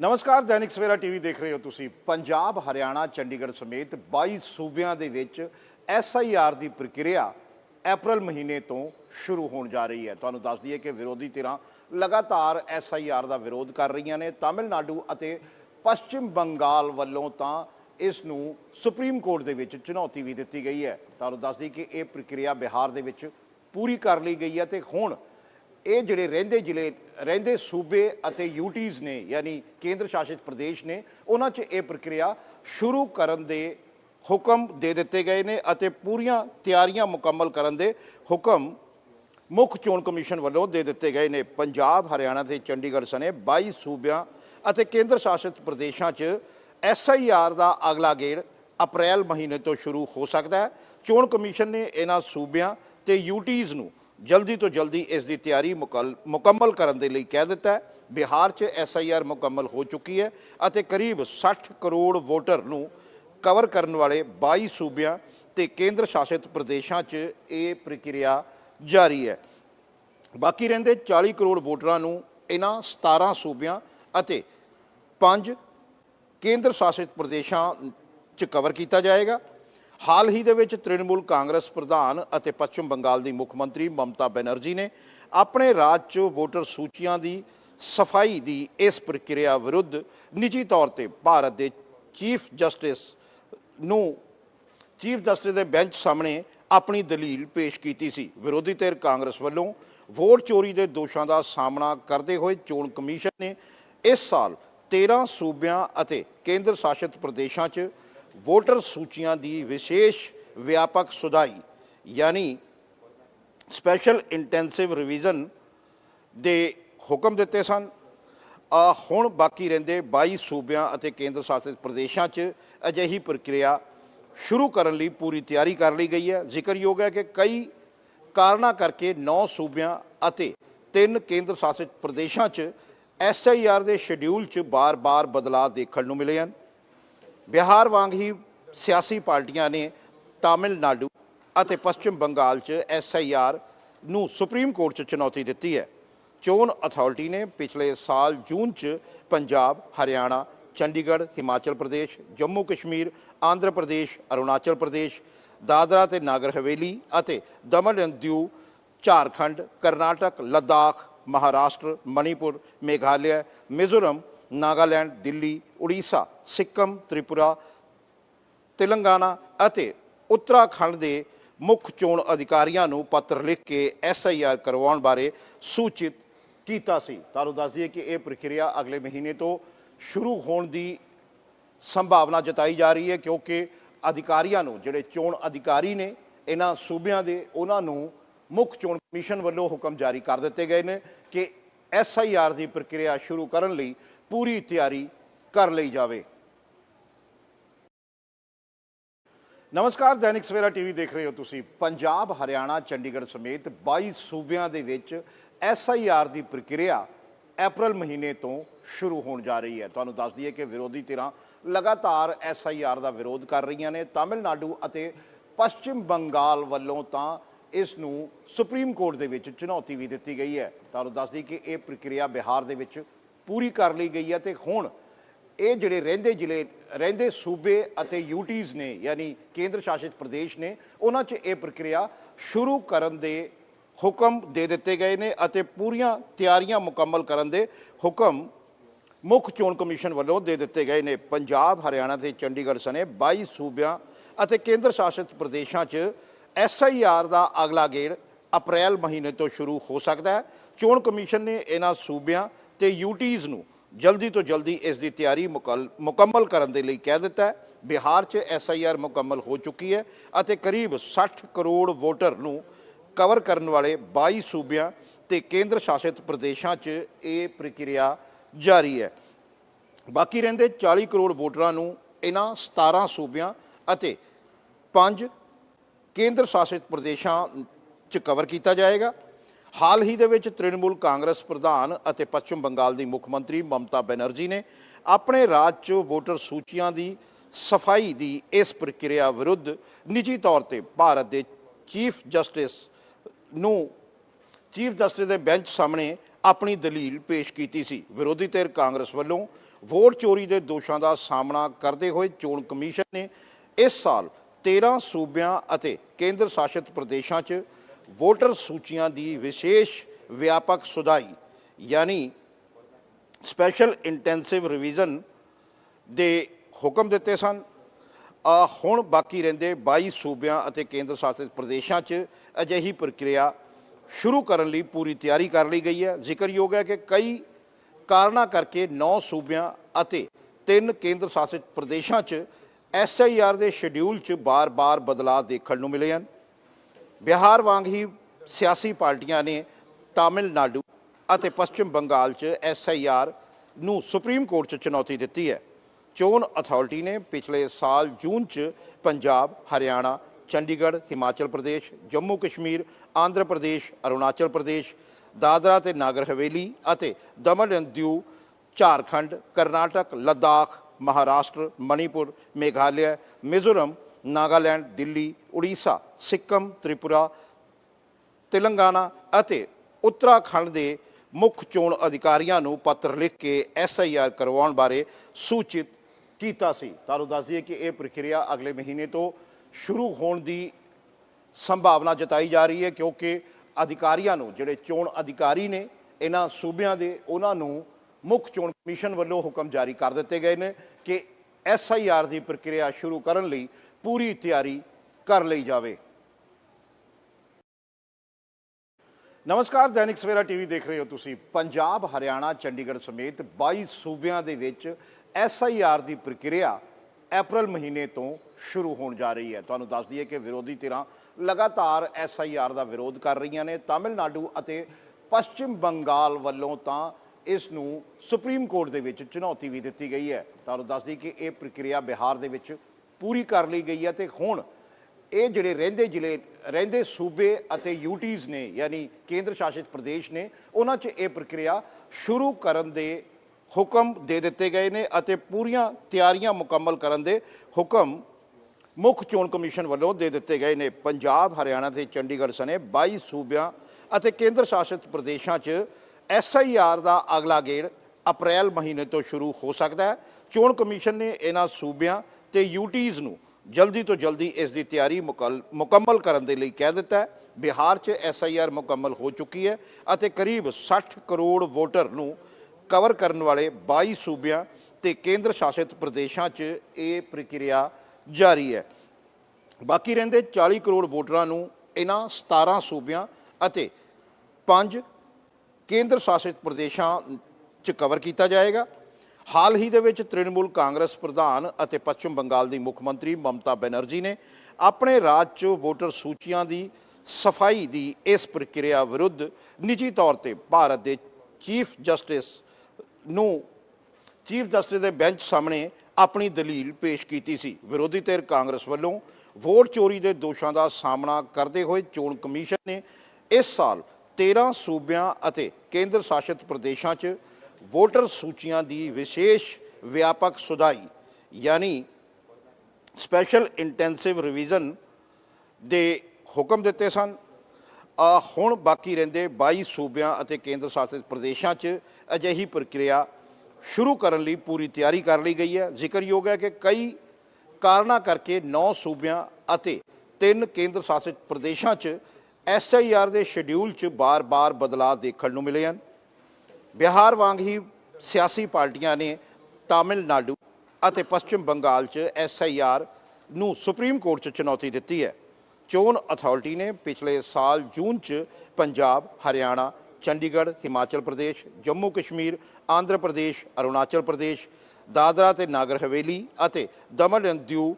ਨਮਸਕਾਰ, ਦੈਨਿਕ ਸਵੇਰਾ ਟੀਵੀ ਦੇਖ ਰਹੇ ਹੋ ਤੁਸੀਂ। ਪੰਜਾਬ, ਹਰਿਆਣਾ, ਚੰਡੀਗੜ੍ਹ ਸਮੇਤ 22 ਸੂਬਿਆਂ ਦੇ ਵਿੱਚ ਐਸਆਈਆਰ ਦੀ ਪ੍ਰਕਿਰਿਆ ਅਪ੍ਰੈਲ ਮਹੀਨੇ ਤੋਂ ਸ਼ੁਰੂ ਹੋਣ ਜਾ ਰਹੀ ਹੈ। ਤੁਹਾਨੂੰ ਦੱਸ ਦਈਏ ਕਿ ਵਿਰੋਧੀ ਧਿਰਾਂ ਲਗਾਤਾਰ ਐਸਆਈਆਰ ਦਾ ਵਿਰੋਧ ਕਰ ਰਹੀਆਂ ਨੇ। ਤਾਮਿਲਨਾਡੂ ਅਤੇ ਪੱਛਮ ਬੰਗਾਲ ਵੱਲੋਂ ਤਾਂ ਇਸ ਨੂੰ ਸੁਪਰੀਮ ਕੋਰਟ ਦੇ ਵਿੱਚ ਚੁਣੌਤੀ ਵੀ ਦਿੱਤੀ ਗਈ ਹੈ। ਤੁਹਾਨੂੰ ਦੱਸ ਦਈਏ ਕਿ ਇਹ ਪ੍ਰਕਿਰਿਆ ਬਿਹਾਰ ਦੇ ਵਿੱਚ ਪੂਰੀ ਕਰ ਲਈ ਗਈ ਹੈ ਤੇ ਹੁਣ ਇਹ ਜਿਹੜੇ ਰਹਿੰਦੇ ਜ਼ਿਲ੍ਹੇ, ਰਹਿੰਦੇ ਸੂਬੇ ਅਤੇ ਯੂਟੀਜ਼ ਨੇ, ਯਾਨੀ ਕੇਂਦਰ ਸ਼ਾਸਿਤ ਪ੍ਰਦੇਸ਼ ਨੇ, ਉਹਨਾਂ 'ਚ ਇਹ ਪ੍ਰਕਿਰਿਆ ਸ਼ੁਰੂ ਕਰਨ ਦੇ ਹੁਕਮ ਦੇ ਦਿੱਤੇ ਗਏ ਨੇ ਅਤੇ ਪੂਰੀਆਂ ਤਿਆਰੀਆਂ ਮੁਕੰਮਲ ਕਰਨ ਦੇ ਹੁਕਮ ਮੁੱਖ ਚੋਣ ਕਮਿਸ਼ਨ ਵੱਲੋਂ ਦੇ ਦਿੱਤੇ ਗਏ ਨੇ। ਪੰਜਾਬ, ਹਰਿਆਣਾ ਤੇ ਚੰਡੀਗੜ੍ਹ ਸਣੇ 22 ਸੂਬਿਆਂ ਅਤੇ ਕੇਂਦਰ ਸ਼ਾਸਿਤ ਪ੍ਰਦੇਸ਼ਾਂ 'ਚ ਐਸਆਈਆਰ ਦਾ ਅਗਲਾ ਗੇੜ ਅਪ੍ਰੈਲ ਮਹੀਨੇ ਤੋਂ ਸ਼ੁਰੂ ਹੋ ਸਕਦਾ ਹੈ। ਚੋਣ ਕਮਿਸ਼ਨ ਨੇ ਇਹਨਾਂ ਸੂਬਿਆਂ ਤੇ ਯੂਟੀਜ਼ ਨੂੰ ਜਲਦੀ ਤੋਂ ਜਲਦੀ ਇਸ ਦੀ ਤਿਆਰੀ ਮੁਕਲ- ਮੁਕੰਮਲ ਕਰਨ ਦੇ ਲਈ ਕਹਿ ਦਿੱਤਾ ਹੈ। ਬਿਹਾਰ 'ਚ ਐਸਆਈਆਰ ਮੁਕੰਮਲ ਹੋ ਚੁੱਕੀ ਹੈ ਅਤੇ ਕਰੀਬ 60 ਕਰੋੜ ਵੋਟਰ ਨੂੰ ਕਵਰ ਕਰਨ ਵਾਲੇ 22 ਸੂਬਿਆਂ ਤੇ ਕੇਂਦਰ ਸ਼ਾਸਿਤ ਪ੍ਰਦੇਸ਼ਾਂ 'ਚ ਇਹ ਪ੍ਰਕਿਰਿਆ ਜਾਰੀ ਹੈ। ਬਾਕੀ ਰਹਿੰਦੇ 40 ਕਰੋੜ ਵੋਟਰਾਂ ਨੂੰ ਇਹਨਾਂ 17 ਸੂਬਿਆਂ ਅਤੇ 5 ਕੇਂਦਰ ਸ਼ਾਸਿਤ ਪ੍ਰਦੇਸ਼ਾਂ 'ਚ ਕਵਰ ਕੀਤਾ ਜਾਏਗਾ। ਹਾਲ ਹੀ ਦੇ ਵਿੱਚ ਤ੍ਰਿਣਮੂਲ ਕਾਂਗਰਸ ਪ੍ਰਧਾਨ ਅਤੇ ਪੱਛਮ ਬੰਗਾਲ ਦੀ ਮੁੱਖ ਮੰਤਰੀ ਮਮਤਾ ਬੈਨਰਜੀ ਨੇ ਆਪਣੇ ਰਾਜ 'ਚ ਵੋਟਰ ਸੂਚੀਆਂ ਦੀ ਸਫ਼ਾਈ ਦੀ ਇਸ ਪ੍ਰਕਿਰਿਆ ਵਿਰੁੱਧ ਨਿੱਜੀ ਤੌਰ ਤੇ ਭਾਰਤ ਦੇ ਚੀਫ ਜਸਟਿਸ ਨੂੰ ਚੀਫ ਜਸਟਿਸ ਦੇ ਬੈਂਚ ਸਾਹਮਣੇ ਆਪਣੀ ਦਲੀਲ ਪੇਸ਼ ਕੀਤੀ ਸੀ। ਵਿਰੋਧੀ ਧਿਰ ਕਾਂਗਰਸ ਵੱਲੋਂ ਵੋਟ ਚੋਰੀ ਦੇ ਦੋਸ਼ਾਂ ਦਾ ਸਾਹਮਣਾ ਕਰਦੇ ਹੋਏ ਚੋਣ ਕਮਿਸ਼ਨ ਨੇ ਇਸ ਸਾਲ 13 ਸੂਬਿਆਂ ਅਤੇ ਕੇਂਦਰ ਸ਼ਾਸਿਤ ਪ੍ਰਦੇਸ਼ਾਂ 'ਚ ਵੋਟਰ ਸੂਚੀਆਂ ਦੀ ਵਿਸ਼ੇਸ਼ ਵਿਆਪਕ ਸੁਧਾਈ ਯਾਨੀ ਸਪੈਸ਼ਲ ਇੰਟੈਂਸਿਵ ਰਿਵੀਜ਼ਨ ਦੇ ਹੁਕਮ ਦਿੱਤੇ ਸਨ। ਅ, ਹੁਣ ਬਾਕੀ ਰਹਿੰਦੇ 22 ਸੂਬਿਆਂ ਅਤੇ ਕੇਂਦਰ ਸ਼ਾਸਿਤ ਪ੍ਰਦੇਸ਼ਾਂ 'ਚ ਅਜਿਹੀ ਪ੍ਰਕਿਰਿਆ ਸ਼ੁਰੂ ਕਰਨ ਲਈ ਪੂਰੀ ਤਿਆਰੀ ਕਰ ਲਈ ਗਈ ਹੈ। ਜ਼ਿਕਰਯੋਗ ਹੈ ਕਿ ਕਈ ਕਾਰਨਾਂ ਕਰਕੇ 9 ਸੂਬਿਆਂ ਅਤੇ 3 ਕੇਂਦਰ ਸ਼ਾਸਿਤ ਪ੍ਰਦੇਸ਼ਾਂ 'ਚ ਐਸਆਈਆਰ ਦੇ ਸ਼ਡਿਊਲ 'ਚ ਬਾਰ-ਬਾਰ ਬਦਲਾਅ ਦੇਖਣ ਨੂੰ ਮਿਲੇ ਹਨ। ਬਿਹਾਰ ਵਾਂਗ ਹੀ ਸਿਆਸੀ ਪਾਰਟੀਆਂ ਨੇ ਤਾਮਿਲਨਾਡੂ ਅਤੇ ਪੱਛਮ ਬੰਗਾਲ 'ਚ ਐਸਆਈਆਰ ਨੂੰ ਸੁਪਰੀਮ ਕੋਰਟ 'ਚ ਚੁਣੌਤੀ ਦਿੱਤੀ ਹੈ। ਚੋਣ ਅਥਾਰਟੀ ਨੇ ਪਿਛਲੇ ਸਾਲ ਜੂਨ 'ਚ ਪੰਜਾਬ, ਹਰਿਆਣਾ, ਚੰਡੀਗੜ੍ਹ, ਹਿਮਾਚਲ ਪ੍ਰਦੇਸ਼, ਜੰਮੂ ਕਸ਼ਮੀਰ, ਆਂਧਰਾ ਪ੍ਰਦੇਸ਼, ਅਰੁਣਾਚਲ ਪ੍ਰਦੇਸ਼, ਦਾਦਰਾ ਤੇ ਨਾਗਰ ਹਵੇਲੀ ਅਤੇ ਦਮਨ ਐਂਡ ਦਿਊ ਝਾਰਖੰਡ, ਕਰਨਾਟਕ, ਲਦਾਖ ਮਹਾਰਾਸ਼ਟਰ, ਮਣੀਪੁਰ, ਮੇਘਾਲਿਆ, ਮਿਜ਼ੋਰਮ, ਨਾਗਾਲੈਂਡ, ਦਿੱਲੀ, ਉੜੀਸਾ, ਸਿੱਕਮ, ਤ੍ਰਿਪੁਰਾ, ਤੇਲੰਗਾਨਾ ਅਤੇ ਉੱਤਰਾਖੰਡ ਦੇ ਮੁੱਖ ਚੋਣ ਅਧਿਕਾਰੀਆਂ ਨੂੰ ਪੱਤਰ ਲਿਖ ਕੇ ਐਸਆਈਆਰ ਕਰਵਾਉਣ ਬਾਰੇ ਸੂਚਿਤ ਕੀਤਾ ਸੀ। ਤੁਹਾਨੂੰ ਦੱਸ ਦਈਏ ਕਿ ਇਹ ਪ੍ਰਕਿਰਿਆ ਅਗਲੇ ਮਹੀਨੇ ਤੋਂ ਸ਼ੁਰੂ ਹੋਣ ਦੀ ਸੰਭਾਵਨਾ ਜਤਾਈ ਜਾ ਰਹੀ ਹੈ ਕਿਉਂਕਿ ਅਧਿਕਾਰੀਆਂ ਨੂੰ, ਜਿਹੜੇ ਚੋਣ ਅਧਿਕਾਰੀ ਨੇ, ਇਹਨਾਂ ਸੂਬਿਆਂ ਦੇ, ਉਹਨਾਂ ਨੂੰ ਮੁੱਖ ਚੋਣ ਕਮਿਸ਼ਨ ਵੱਲੋਂ ਹੁਕਮ ਜਾਰੀ ਕਰ ਦਿੱਤੇ ਗਏ ਨੇ ਕਿ ਐਸਆਈਆਰ ਦੀ ਪ੍ਰਕਿਰਿਆ ਸ਼ੁਰੂ ਕਰਨ ਲਈ ਪੂਰੀ ਤਿਆਰੀ ਕਰ ਲਈ ਜਾਵੇ। ਨਮਸਕਾਰ, ਦੈਨਿਕ ਸਵੇਰਾ ਟੀਵੀ ਦੇਖ ਰਹੇ ਹੋ ਤੁਸੀਂ। ਪੰਜਾਬ, ਹਰਿਆਣਾ, ਚੰਡੀਗੜ੍ਹ ਸਮੇਤ 22 ਸੂਬਿਆਂ ਦੇ ਵਿੱਚ ਐਸਆਈਆਰ ਦੀ ਪ੍ਰਕਿਰਿਆ ਅਪ੍ਰੈਲ ਮਹੀਨੇ ਤੋਂ ਸ਼ੁਰੂ ਹੋਣ ਜਾ ਰਹੀ ਹੈ। ਤੁਹਾਨੂੰ ਦੱਸ ਦਈਏ ਕਿ ਵਿਰੋਧੀ ਧਿਰਾਂ ਲਗਾਤਾਰ ਐਸਆਈਆਰ ਦਾ ਵਿਰੋਧ ਕਰ ਰਹੀਆਂ ਨੇ। ਤਾਮਿਲਨਾਡੂ ਅਤੇ ਪੱਛਮ ਬੰਗਾਲ ਵੱਲੋਂ ਤਾਂ ਇਸ ਨੂੰ ਸੁਪਰੀਮ ਕੋਰਟ ਦੇ ਵਿੱਚ ਚੁਣੌਤੀ ਵੀ ਦਿੱਤੀ ਗਈ ਹੈ। ਤੁਹਾਨੂੰ ਦੱਸ ਦਈਏ ਕਿ ਇਹ ਪ੍ਰਕਿਰਿਆ ਬਿਹਾਰ ਦੇ ਵਿੱਚ ਪੂਰੀ ਕਰ ਲਈ ਗਈ ਹੈ ਤੇ ਹੁਣ ਇਹ ਜਿਹੜੇ ਰਹਿੰਦੇ ਜ਼ਿਲ੍ਹੇ, ਰਹਿੰਦੇ ਸੂਬੇ ਅਤੇ ਯੂਟੀਜ਼ ਨੇ, ਯਾਨੀ ਕੇਂਦਰ ਸ਼ਾਸਿਤ ਪ੍ਰਦੇਸ਼ ਨੇ, ਉਹਨਾਂ 'ਚ ਇਹ ਪ੍ਰਕਿਰਿਆ ਸ਼ੁਰੂ ਕਰਨ ਦੇ ਹੁਕਮ ਦੇ ਦਿੱਤੇ ਗਏ ਨੇ ਅਤੇ ਪੂਰੀਆਂ ਤਿਆਰੀਆਂ ਮੁਕੰਮਲ ਕਰਨ ਦੇ ਹੁਕਮ ਮੁੱਖ ਚੋਣ ਕਮਿਸ਼ਨ ਵੱਲੋਂ ਦੇ ਦਿੱਤੇ ਗਏ ਨੇ। ਪੰਜਾਬ, ਹਰਿਆਣਾ ਤੇ ਚੰਡੀਗੜ੍ਹ ਸਣੇ 22 ਸੂਬਿਆਂ ਅਤੇ ਕੇਂਦਰ ਸ਼ਾਸਿਤ ਪ੍ਰਦੇਸ਼ਾਂ 'ਚ ਐਸਆਈਆਰ ਦਾ ਅਗਲਾ ਗੇੜ ਅਪ੍ਰੈਲ ਮਹੀਨੇ ਤੋਂ ਸ਼ੁਰੂ ਹੋ ਸਕਦਾ ਹੈ। ਚੋਣ ਕਮਿਸ਼ਨ ਨੇ ਇਹਨਾਂ ਸੂਬਿਆਂ ਤੇ ਯੂਟੀਜ਼ ਨੂੰ ਜਲਦੀ ਤੋਂ ਜਲਦੀ ਇਸ ਦੀ ਤਿਆਰੀ ਮੁਕਲ- ਮੁਕੰਮਲ ਕਰਨ ਦੇ ਲਈ ਕਹਿ ਦਿੱਤਾ ਹੈ। ਬਿਹਾਰ 'ਚ ਐਸਆਈਆਰ ਮੁਕੰਮਲ ਹੋ ਚੁੱਕੀ ਹੈ ਅਤੇ ਕਰੀਬ 60 ਕਰੋੜ ਵੋਟਰ ਨੂੰ ਕਵਰ ਕਰਨ ਵਾਲੇ 22 ਸੂਬਿਆਂ ਤੇ ਕੇਂਦਰ ਸ਼ਾਸਿਤ ਪ੍ਰਦੇਸ਼ਾਂ 'ਚ ਇਹ ਪ੍ਰਕਿਰਿਆ ਜਾਰੀ ਹੈ। ਬਾਕੀ ਰਹਿੰਦੇ 40 ਕਰੋੜ ਵੋਟਰਾਂ ਨੂੰ ਇਹਨਾਂ 17 ਸੂਬਿਆਂ ਅਤੇ 5 ਕੇਂਦਰ ਸ਼ਾਸਿਤ ਪ੍ਰਦੇਸ਼ਾਂ 'ਚ ਕਵਰ ਕੀਤਾ ਜਾਏਗਾ। ਹਾਲ ਹੀ ਦੇ ਵਿੱਚ ਤ੍ਰਿਣਮੂਲ ਕਾਂਗਰਸ ਪ੍ਰਧਾਨ ਅਤੇ ਪੱਛਮ ਬੰਗਾਲ ਦੀ ਮੁੱਖ ਮੰਤਰੀ ਮਮਤਾ ਬੈਨਰਜੀ ਨੇ ਆਪਣੇ ਰਾਜ 'ਚ ਵੋਟਰ ਸੂਚੀਆਂ ਦੀ ਸਫ਼ਾਈ ਦੀ ਇਸ ਪ੍ਰਕਿਰਿਆ ਵਿਰੁੱਧ ਨਿੱਜੀ ਤੌਰ ਤੇ ਭਾਰਤ ਦੇ ਚੀਫ ਜਸਟਿਸ ਨੂੰ ਚੀਫ ਜਸਟਿਸ ਦੇ ਬੈਂਚ ਸਾਹਮਣੇ ਆਪਣੀ ਦਲੀਲ ਪੇਸ਼ ਕੀਤੀ ਸੀ। ਵਿਰੋਧੀ ਧਿਰ ਕਾਂਗਰਸ ਵੱਲੋਂ ਵੋਟ ਚੋਰੀ ਦੇ ਦੋਸ਼ਾਂ ਦਾ ਸਾਹਮਣਾ ਕਰਦੇ ਹੋਏ ਚੋਣ ਕਮਿਸ਼ਨ ਨੇ ਇਸ ਸਾਲ 13 ਸੂਬਿਆਂ ਅਤੇ ਕੇਂਦਰ ਸ਼ਾਸਿਤ ਪ੍ਰਦੇਸ਼ਾਂ 'ਚ ਵੋਟਰ ਸੂਚੀਆਂ ਦੀ ਵਿਸ਼ੇਸ਼ ਵਿਆਪਕ ਸੁਧਾਈ, ਯਾਨੀ ਸਪੈਸ਼ਲ ਇੰਟੈਂਸਿਵ ਰਿਵੀਜ਼ਨ ਦੇ ਹੁਕਮ ਦਿੱਤੇ ਸਨ। ਆ ਹੁਣ ਬਾਕੀ ਰਹਿੰਦੇ 22 ਸੂਬਿਆਂ ਅਤੇ ਕੇਂਦਰ ਸ਼ਾਸਿਤ ਪ੍ਰਦੇਸ਼ਾਂ 'ਚ ਅਜਿਹੀ ਪ੍ਰਕਿਰਿਆ ਸ਼ੁਰੂ ਕਰਨ ਲਈ ਪੂਰੀ ਤਿਆਰੀ ਕਰ ਲਈ ਗਈ ਹੈ। ਜ਼ਿਕਰਯੋਗ ਹੈ ਕਿ ਕਈ ਕਾਰਨਾਂ ਕਰਕੇ 9 ਸੂਬਿਆਂ ਅਤੇ 3 ਕੇਂਦਰ ਸ਼ਾਸਿਤ ਪ੍ਰਦੇਸ਼ਾਂ 'ਚ ਐਸਆਈਆਰ ਦੇ ਸ਼ਡਿਊਲ 'ਚ ਬਾਰ-ਬਾਰ ਬਦਲਾਅ ਦੇਖਣ ਨੂੰ ਮਿਲੇ ਹਨ। ਬਿਹਾਰ ਵਾਂਗ ਹੀ ਸਿਆਸੀ ਪਾਰਟੀਆਂ ਨੇ ਤਾਮਿਲਨਾਡੂ ਅਤੇ ਪੱਛਮ ਬੰਗਾਲ 'ਚ ਐਸਆਈਆਰ ਨੂੰ ਸੁਪਰੀਮ ਕੋਰਟ 'ਚ ਚੁਣੌਤੀ ਦਿੱਤੀ ਹੈ। ਚੋਣ ਅਥਾਰਟੀ ਨੇ ਪਿਛਲੇ ਸਾਲ ਜੂਨ 'ਚ ਪੰਜਾਬ, ਹਰਿਆਣਾ, ਚੰਡੀਗੜ੍ਹ, ਹਿਮਾਚਲ ਪ੍ਰਦੇਸ਼, ਜੰਮੂ ਕਸ਼ਮੀਰ, ਆਂਧਰਾ ਪ੍ਰਦੇਸ਼, ਅਰੁਣਾਚਲ ਪ੍ਰਦੇਸ਼, ਦਾਦਰਾ ਤੇ ਨਾਗਰ ਹਵੇਲੀ ਅਤੇ ਦਮਨ ਦਿਊ ਝਾਰਖੰਡ, ਕਰਨਾਟਕ, ਲੱਦਾਖ ਮਹਾਰਾਸ਼ਟਰ, ਮਣੀਪੁਰ, ਮੇਘਾਲਿਆ, ਮਿਜ਼ੋਰਮ, ਨਾਗਾਲੈਂਡ, ਦਿੱਲੀ, ਉੜੀਸਾ, ਸਿੱਕਮ, ਤ੍ਰਿਪੁਰਾ, ਤੇਲੰਗਾਨਾ ਅਤੇ ਉੱਤਰਾਖੰਡ ਦੇ ਮੁੱਖ ਚੋਣ ਅਧਿਕਾਰੀਆਂ ਨੂੰ ਪੱਤਰ ਲਿਖ ਕੇ ਐਸਆਈਆਰ ਕਰਵਾਉਣ ਬਾਰੇ ਸੂਚਿਤ ਕੀਤਾ ਸੀ। ਤੁਹਾਨੂੰ ਦੱਸ ਦਈਏ ਕਿ ਇਹ ਪ੍ਰਕਿਰਿਆ ਅਗਲੇ ਮਹੀਨੇ ਤੋਂ ਸ਼ੁਰੂ ਹੋਣ ਦੀ ਸੰਭਾਵਨਾ ਜਤਾਈ ਜਾ ਰਹੀ ਹੈ ਕਿਉਂਕਿ ਅਧਿਕਾਰੀਆਂ ਨੂੰ, ਜਿਹੜੇ ਚੋਣ ਅਧਿਕਾਰੀ ਨੇ, ਇਹਨਾਂ ਸੂਬਿਆਂ ਦੇ, ਉਹਨਾਂ ਨੂੰ ਮੁੱਖ ਚੋਣ ਕਮਿਸ਼ਨ ਵੱਲੋਂ ਹੁਕਮ ਜਾਰੀ ਕਰ ਦਿੱਤੇ ਗਏ ਨੇ ਕਿ ਐਸਆਈਆਰ ਦੀ ਪ੍ਰਕਿਰਿਆ ਸ਼ੁਰੂ ਕਰਨ ਲਈ ਪੂਰੀ ਤਿਆਰੀ ਕਰ ਲਈ ਜਾਵੇ। ਨਮਸਕਾਰ, ਦੈਨਿਕ ਸਵੇਰਾ ਟੀਵੀ ਦੇਖ ਰਹੇ ਹੋ ਤੁਸੀਂ। ਪੰਜਾਬ, ਹਰਿਆਣਾ, ਚੰਡੀਗੜ੍ਹ ਸਮੇਤ 22 ਸੂਬਿਆਂ ਦੇ ਵਿੱਚ ਐਸਆਈਆਰ ਦੀ ਪ੍ਰਕਿਰਿਆ ਅਪ੍ਰੈਲ ਮਹੀਨੇ ਤੋਂ ਸ਼ੁਰੂ ਹੋਣ ਜਾ ਰਹੀ ਹੈ। ਤੁਹਾਨੂੰ ਦੱਸ ਦਈਏ ਕਿ ਵਿਰੋਧੀ ਧਿਰਾਂ ਲਗਾਤਾਰ ਐਸਆਈਆਰ ਦਾ ਵਿਰੋਧ ਕਰ ਰਹੀਆਂ ਨੇ। ਤਾਮਿਲਨਾਡੂ ਅਤੇ ਪੱਛਮ ਬੰਗਾਲ ਵੱਲੋਂ ਤਾਂ ਇਸ ਨੂੰ ਸੁਪਰੀਮ ਕੋਰਟ ਦੇ ਵਿੱਚ ਚੁਣੌਤੀ ਵੀ ਦਿੱਤੀ ਗਈ ਹੈ। ਤੁਹਾਨੂੰ ਦੱਸ ਦਈਏ ਕਿ ਇਹ ਪ੍ਰਕਿਰਿਆ ਬਿਹਾਰ ਦੇ ਵਿੱਚ ਪੂਰੀ ਕਰ ਲਈ ਗਈ ਹੈ ਤੇ ਹੁਣ ਇਹ ਜਿਹੜੇ ਰਹਿੰਦੇ ਜ਼ਿਲ੍ਹੇ, ਰਹਿੰਦੇ ਸੂਬੇ ਅਤੇ ਯੂਟੀਜ਼ ਨੇ, ਯਾਨੀ ਕੇਂਦਰ ਸ਼ਾਸਿਤ ਪ੍ਰਦੇਸ਼ ਨੇ, ਉਹਨਾਂ 'ਚ ਇਹ ਪ੍ਰਕਿਰਿਆ ਸ਼ੁਰੂ ਕਰਨ ਦੇ ਹੁਕਮ ਦੇ ਦਿੱਤੇ ਗਏ ਨੇ ਅਤੇ ਪੂਰੀਆਂ ਤਿਆਰੀਆਂ ਮੁਕੰਮਲ ਕਰਨ ਦੇ ਹੁਕਮ ਮੁੱਖ ਚੋਣ ਕਮਿਸ਼ਨ ਵੱਲੋਂ ਦੇ ਦਿੱਤੇ ਗਏ ਨੇ। ਪੰਜਾਬ, ਹਰਿਆਣਾ ਤੇ ਚੰਡੀਗੜ੍ਹ ਸਣੇ 22 ਸੂਬਿਆਂ ਅਤੇ ਕੇਂਦਰ ਸ਼ਾਸਿਤ ਪ੍ਰਦੇਸ਼ਾਂ 'ਚ ਐਸਆਈਆਰ ਦਾ ਅਗਲਾ ਗੇੜ ਅਪ੍ਰੈਲ ਮਹੀਨੇ ਤੋਂ ਸ਼ੁਰੂ ਹੋ ਸਕਦਾ ਹੈ। ਚੋਣ ਕਮਿਸ਼ਨ ਨੇ ਇਹਨਾਂ ਸੂਬਿਆਂ ਤੇ ਯੂਟੀਜ਼ ਨੂੰ ਜਲਦੀ ਤੋਂ ਜਲਦੀ ਇਸ ਦੀ ਤਿਆਰੀ ਮੁਕਲ- ਮੁਕੰਮਲ ਕਰਨ ਦੇ ਲਈ ਕਹਿ ਦਿੱਤਾ ਹੈ। ਬਿਹਾਰ 'ਚ ਐਸਆਈਆਰ ਮੁਕੰਮਲ ਹੋ ਚੁੱਕੀ ਹੈ ਅਤੇ ਕਰੀਬ 60 ਕਰੋੜ ਵੋਟਰ ਨੂੰ ਕਵਰ ਕਰਨ ਵਾਲੇ 22 ਸੂਬਿਆਂ ਤੇ ਕੇਂਦਰ ਸ਼ਾਸਿਤ ਪ੍ਰਦੇਸ਼ਾਂ 'ਚ ਇਹ ਪ੍ਰਕਿਰਿਆ ਜਾਰੀ ਹੈ। ਬਾਕੀ ਰਹਿੰਦੇ 40 ਕਰੋੜ ਵੋਟਰਾਂ ਨੂੰ ਇਹਨਾਂ 17 ਸੂਬਿਆਂ ਅਤੇ 5 ਕੇਂਦਰ ਸ਼ਾਸਿਤ ਪ੍ਰਦੇਸ਼ਾਂ 'ਚ ਕਵਰ ਕੀਤਾ ਜਾਏਗਾ। ਹਾਲ ਹੀ ਦੇ ਵਿੱਚ ਤ੍ਰਿਣਮੂਲ ਕਾਂਗਰਸ ਪ੍ਰਧਾਨ ਅਤੇ ਪੱਛਮ ਬੰਗਾਲ ਦੀ ਮੁੱਖ ਮੰਤਰੀ ਮਮਤਾ ਬੈਨਰਜੀ ਨੇ ਆਪਣੇ ਰਾਜ 'ਚ ਵੋਟਰ ਸੂਚੀਆਂ ਦੀ ਸਫ਼ਾਈ ਦੀ ਇਸ ਪ੍ਰਕਿਰਿਆ ਵਿਰੁੱਧ ਨਿੱਜੀ ਤੌਰ ਤੇ ਭਾਰਤ ਦੇ ਚੀਫ ਜਸਟਿਸ ਨੂੰ ਚੀਫ ਜਸਟਿਸ ਦੇ ਬੈਂਚ ਸਾਹਮਣੇ ਆਪਣੀ ਦਲੀਲ ਪੇਸ਼ ਕੀਤੀ ਸੀ। ਵਿਰੋਧੀ ਧਿਰ ਕਾਂਗਰਸ ਵੱਲੋਂ ਵੋਟ ਚੋਰੀ ਦੇ ਦੋਸ਼ਾਂ ਦਾ ਸਾਹਮਣਾ ਕਰਦੇ ਹੋਏ ਚੋਣ ਕਮਿਸ਼ਨ ਨੇ ਇਸ ਸਾਲ 13 ਸੂਬਿਆਂ ਅਤੇ ਕੇਂਦਰ ਸ਼ਾਸਿਤ ਪ੍ਰਦੇਸ਼ਾਂ 'ਚ ਵੋਟਰ ਸੂਚੀਆਂ ਦੀ ਵਿਸ਼ੇਸ਼ ਵਿਆਪਕ ਸੁਧਾਈ, ਯਾਨੀ ਸਪੈਸ਼ਲ ਇੰਟੈਂਸਿਵ ਰਿਵੀਜ਼ਨ ਦੇ ਹੁਕਮ ਦਿੱਤੇ ਸਨ। ਆ ਹੁਣ ਬਾਕੀ ਰਹਿੰਦੇ 22 ਸੂਬਿਆਂ ਅਤੇ ਕੇਂਦਰ ਸ਼ਾਸਿਤ ਪ੍ਰਦੇਸ਼ਾਂ 'ਚ ਅਜਿਹੀ ਪ੍ਰਕਿਰਿਆ ਸ਼ੁਰੂ ਕਰਨ ਲਈ ਪੂਰੀ ਤਿਆਰੀ ਕਰ ਲਈ ਗਈ ਹੈ। ਜ਼ਿਕਰਯੋਗ ਹੈ ਕਿ ਕਈ ਕਾਰਨਾਂ ਕਰਕੇ 9 ਸੂਬਿਆਂ ਅਤੇ 3 ਕੇਂਦਰ ਸ਼ਾਸਿਤ ਪ੍ਰਦੇਸ਼ਾਂ 'ਚ ਐਸਆਈਆਰ ਦੇ ਸ਼ਡਿਊਲ 'ਚ ਬਾਰ-ਬਾਰ ਬਦਲਾਅ ਦੇਖਣ ਨੂੰ ਮਿਲੇ ਹਨ। ਬਿਹਾਰ ਵਾਂਗ ਹੀ ਸਿਆਸੀ ਪਾਰਟੀਆਂ ਨੇ ਤਾਮਿਲਨਾਡੂ ਅਤੇ ਪੱਛਮ ਬੰਗਾਲ 'ਚ ਐਸਆਈਆਰ ਨੂੰ ਸੁਪਰੀਮ ਕੋਰਟ 'ਚ ਚੁਣੌਤੀ ਦਿੱਤੀ ਹੈ। ਚੋਣ ਅਥਾਰਟੀ ਨੇ ਪਿਛਲੇ ਸਾਲ ਜੂਨ 'ਚ ਪੰਜਾਬ, ਹਰਿਆਣਾ, ਚੰਡੀਗੜ੍ਹ, ਹਿਮਾਚਲ ਪ੍ਰਦੇਸ਼, ਜੰਮੂ ਕਸ਼ਮੀਰ, ਆਂਧਰਾ ਪ੍ਰਦੇਸ਼, ਅਰੁਣਾਚਲ ਪ੍ਰਦੇਸ਼, ਦਾਦਰਾ ਤੇ ਨਾਗਰ ਹਵੇਲੀ ਅਤੇ ਦਮਨ ਦਿਊ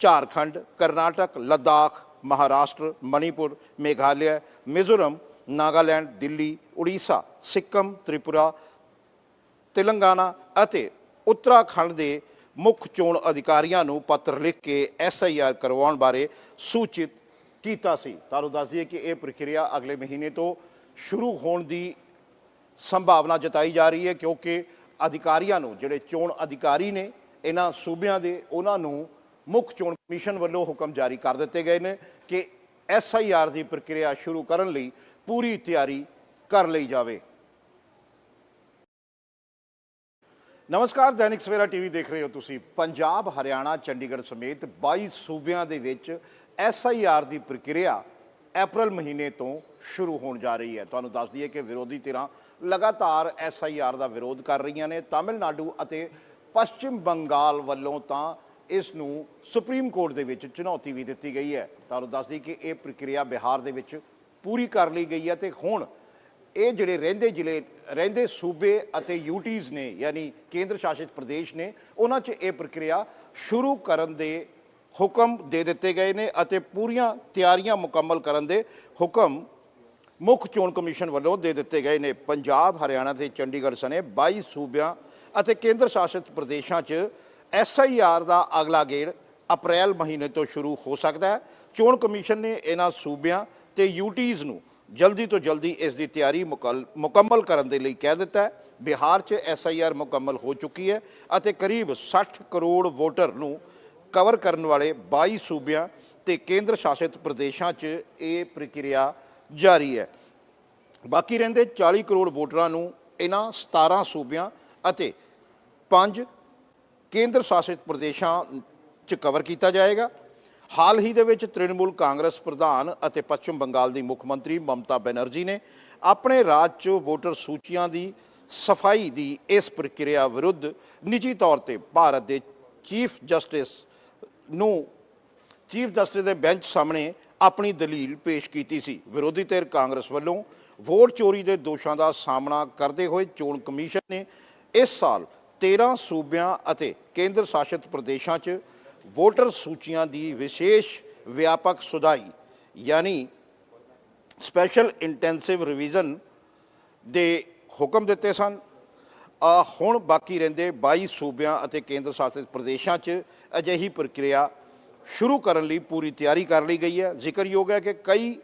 ਝਾਰਖੰਡ, ਕਰਨਾਟਕ, ਲੱਦਾਖ ਮਹਾਰਾਸ਼ਟਰ ਮਣੀਪੁਰ ਮੇਘਾਲਿਆ ਮਿਜ਼ੋਰਮ ਨਾਗਾਲੈਂਡ ਦਿੱਲੀ ਉੜੀਸਾ ਸਿੱਕਮ ਤ੍ਰਿਪੁਰਾ ਤੇਲੰਗਾਨਾ ਅਤੇ ਉੱਤਰਾਖੰਡ ਦੇ ਮੁੱਖ ਚੋਣ ਅਧਿਕਾਰੀਆਂ ਨੂੰ ਪੱਤਰ ਲਿਖ ਕੇ ਐਸਆਈਆਰ ਕਰਵਾਉਣ ਬਾਰੇ ਸੂਚਿਤ ਕੀਤਾ ਸੀ ਤੁਹਾਨੂੰ ਦੱਸ ਦਈਏ ਕਿ ਇਹ ਪ੍ਰਕਿਰਿਆ ਅਗਲੇ ਮਹੀਨੇ ਤੋਂ ਸ਼ੁਰੂ ਹੋਣ ਦੀ ਸੰਭਾਵਨਾ ਜਤਾਈ ਜਾ ਰਹੀ ਹੈ ਕਿਉਂਕਿ ਅਧਿਕਾਰੀਆਂ ਨੂੰ ਜਿਹੜੇ ਚੋਣ ਅਧਿਕਾਰੀ ਨੇ ਇਹਨਾਂ ਸੂਬਿਆਂ ਦੇ ਉਹਨਾਂ ਨੂੰ ਮੁੱਖ ਚੋਣ ਕਮਿਸ਼ਨ ਵੱਲੋਂ ਹੁਕਮ ਜਾਰੀ ਕਰ ਦਿੱਤੇ ਗਏ ਨੇ ਕਿ ਐਸਆਈਆਰ ਦੀ ਪ੍ਰਕਿਰਿਆ ਸ਼ੁਰੂ ਕਰਨ ਲਈ ਪੂਰੀ ਤਿਆਰੀ ਕਰ ਲਈ ਜਾਵੇ। ਨਮਸਕਾਰ, ਦੈਨਿਕ ਸਵੇਰਾ ਟੀਵੀ ਦੇਖ ਰਹੇ ਹੋ ਤੁਸੀਂ। ਪੰਜਾਬ, ਹਰਿਆਣਾ, ਚੰਡੀਗੜ੍ਹ ਸਮੇਤ 22 ਸੂਬਿਆਂ ਦੇ ਵਿੱਚ ਐਸਆਈਆਰ ਦੀ ਪ੍ਰਕਿਰਿਆ ਅਪ੍ਰੈਲ ਮਹੀਨੇ ਤੋਂ ਸ਼ੁਰੂ ਹੋਣ ਜਾ ਰਹੀ ਹੈ। ਤੁਹਾਨੂੰ ਦੱਸ ਦਈਏ ਕਿ ਵਿਰੋਧੀ ਧਿਰਾਂ ਲਗਾਤਾਰ ਐਸਆਈਆਰ ਦਾ ਵਿਰੋਧ ਕਰ ਰਹੀਆਂ ਨੇ। ਤਾਮਿਲਨਾਡੂ ਅਤੇ ਪੱਛਮ ਬੰਗਾਲ ਵੱਲੋਂ ਤਾਂ ਇਸ ਨੂੰ ਸੁਪਰੀਮ ਕੋਰਟ ਦੇ ਵਿੱਚ ਚੁਣੌਤੀ ਵੀ ਦਿੱਤੀ ਗਈ ਹੈ। ਤੁਹਾਨੂੰ ਦੱਸ ਦਈਏ ਕਿ ਇਹ ਪ੍ਰਕਿਰਿਆ ਬਿਹਾਰ ਦੇ ਵਿੱਚ ਪੂਰੀ ਕਰ ਲਈ ਗਈ ਹੈ ਤੇ ਹੁਣ ਇਹ ਜਿਹੜੇ ਰਹਿੰਦੇ ਜ਼ਿਲ੍ਹੇ, ਰਹਿੰਦੇ ਸੂਬੇ ਅਤੇ ਯੂਟੀਜ਼ ਨੇ, ਯਾਨੀ ਕੇਂਦਰ ਸ਼ਾਸਿਤ ਪ੍ਰਦੇਸ਼ ਨੇ, ਉਹਨਾਂ 'ਚ ਇਹ ਪ੍ਰਕਿਰਿਆ ਸ਼ੁਰੂ ਕਰਨ ਦੇ ਹੁਕਮ ਦੇ ਦਿੱਤੇ ਗਏ ਨੇ ਅਤੇ ਪੂਰੀਆਂ ਤਿਆਰੀਆਂ ਮੁਕੰਮਲ ਕਰਨ ਦੇ ਹੁਕਮ ਮੁੱਖ ਚੋਣ ਕਮਿਸ਼ਨ ਵੱਲੋਂ ਦੇ ਦਿੱਤੇ ਗਏ ਨੇ। ਪੰਜਾਬ, ਹਰਿਆਣਾ ਤੇ ਚੰਡੀਗੜ੍ਹ ਸਣੇ 22 ਸੂਬਿਆਂ ਅਤੇ ਕੇਂਦਰ ਸ਼ਾਸਿਤ ਪ੍ਰਦੇਸ਼ਾਂ 'ਚ ਐਸਆਈਆਰ ਦਾ ਅਗਲਾ ਗੇੜ ਅਪ੍ਰੈਲ ਮਹੀਨੇ ਤੋਂ ਸ਼ੁਰੂ ਹੋ ਸਕਦਾ ਹੈ। ਚੋਣ ਕਮਿਸ਼ਨ ਨੇ ਇਹਨਾਂ ਸੂਬਿਆਂ ਤੇ ਯੂਟੀਜ਼ ਨੂੰ ਜਲਦੀ ਤੋਂ ਜਲਦੀ ਇਸ ਦੀ ਤਿਆਰੀ ਮੁਕਲ- ਮੁਕੰਮਲ ਕਰਨ ਦੇ ਲਈ ਕਹਿ ਦਿੱਤਾ ਹੈ। ਬਿਹਾਰ 'ਚ ਐਸਆਈਆਰ ਮੁਕੰਮਲ ਹੋ ਚੁੱਕੀ ਹੈ ਅਤੇ ਕਰੀਬ 60 ਕਰੋੜ ਵੋਟਰ ਨੂੰ ਕਵਰ ਕਰਨ ਵਾਲੇ 22 ਸੂਬਿਆਂ ਤੇ ਕੇਂਦਰ ਸ਼ਾਸਿਤ ਪ੍ਰਦੇਸ਼ਾਂ 'ਚ ਇਹ ਪ੍ਰਕਿਰਿਆ ਜਾਰੀ ਹੈ। ਬਾਕੀ ਰਹਿੰਦੇ 40 ਕਰੋੜ ਵੋਟਰਾਂ ਨੂੰ ਇਹਨਾਂ 17 ਸੂਬਿਆਂ ਅਤੇ 5 ਕੇਂਦਰ ਸ਼ਾਸਿਤ ਪ੍ਰਦੇਸ਼ਾਂ 'ਚ ਕਵਰ ਕੀਤਾ ਜਾਏਗਾ। ਹਾਲ ਹੀ ਦੇ ਵਿੱਚ ਤ੍ਰਿਣਮੂਲ ਕਾਂਗਰਸ ਪ੍ਰਧਾਨ ਅਤੇ ਪੱਛਮ ਬੰਗਾਲ ਦੀ ਮੁੱਖ ਮੰਤਰੀ ਮਮਤਾ ਬੈਨਰਜੀ ਨੇ ਆਪਣੇ ਰਾਜ 'ਚ ਵੋਟਰ ਸੂਚੀਆਂ ਦੀ ਸਫ਼ਾਈ ਦੀ ਇਸ ਪ੍ਰਕਿਰਿਆ ਵਿਰੁੱਧ ਨਿੱਜੀ ਤੌਰ ਤੇ ਭਾਰਤ ਦੇ ਚੀਫ ਜਸਟਿਸ ਨੂੰ ਚੀਫ ਜਸਟਿਸ ਦੇ ਬੈਂਚ ਸਾਹਮਣੇ ਆਪਣੀ ਦਲੀਲ ਪੇਸ਼ ਕੀਤੀ ਸੀ। ਵਿਰੋਧੀ ਧਿਰ ਕਾਂਗਰਸ ਵੱਲੋਂ ਵੋਟ ਚੋਰੀ ਦੇ ਦੋਸ਼ਾਂ ਦਾ ਸਾਹਮਣਾ ਕਰਦੇ ਹੋਏ ਚੋਣ ਕਮਿਸ਼ਨ ਨੇ ਇਸ ਸਾਲ 13 ਸੂਬਿਆਂ ਅਤੇ ਕੇਂਦਰ ਸ਼ਾਸਿਤ ਪ੍ਰਦੇਸ਼ਾਂ 'ਚ ਵੋਟਰ ਸੂਚੀਆਂ ਦੀ ਵਿਸ਼ੇਸ਼ ਵਿਆਪਕ ਸੁਧਾਈ, ਯਾਨੀ ਸਪੈਸ਼ਲ ਇੰਟੈਂਸਿਵ ਰਿਵੀਜ਼ਨ ਦੇ ਹੁਕਮ ਦਿੱਤੇ ਸਨ। ਆ ਹੁਣ ਬਾਕੀ ਰਹਿੰਦੇ 22 ਸੂਬਿਆਂ ਅਤੇ ਕੇਂਦਰ ਸ਼ਾਸਿਤ ਪ੍ਰਦੇਸ਼ਾਂ 'ਚ ਅਜਿਹੀ ਪ੍ਰਕਿਰਿਆ ਸ਼ੁਰੂ ਕਰਨ ਲਈ ਪੂਰੀ ਤਿਆਰੀ ਕਰ ਲਈ ਗਈ ਹੈ। ਜ਼ਿਕਰਯੋਗ ਹੈ ਕਿ ਕਈ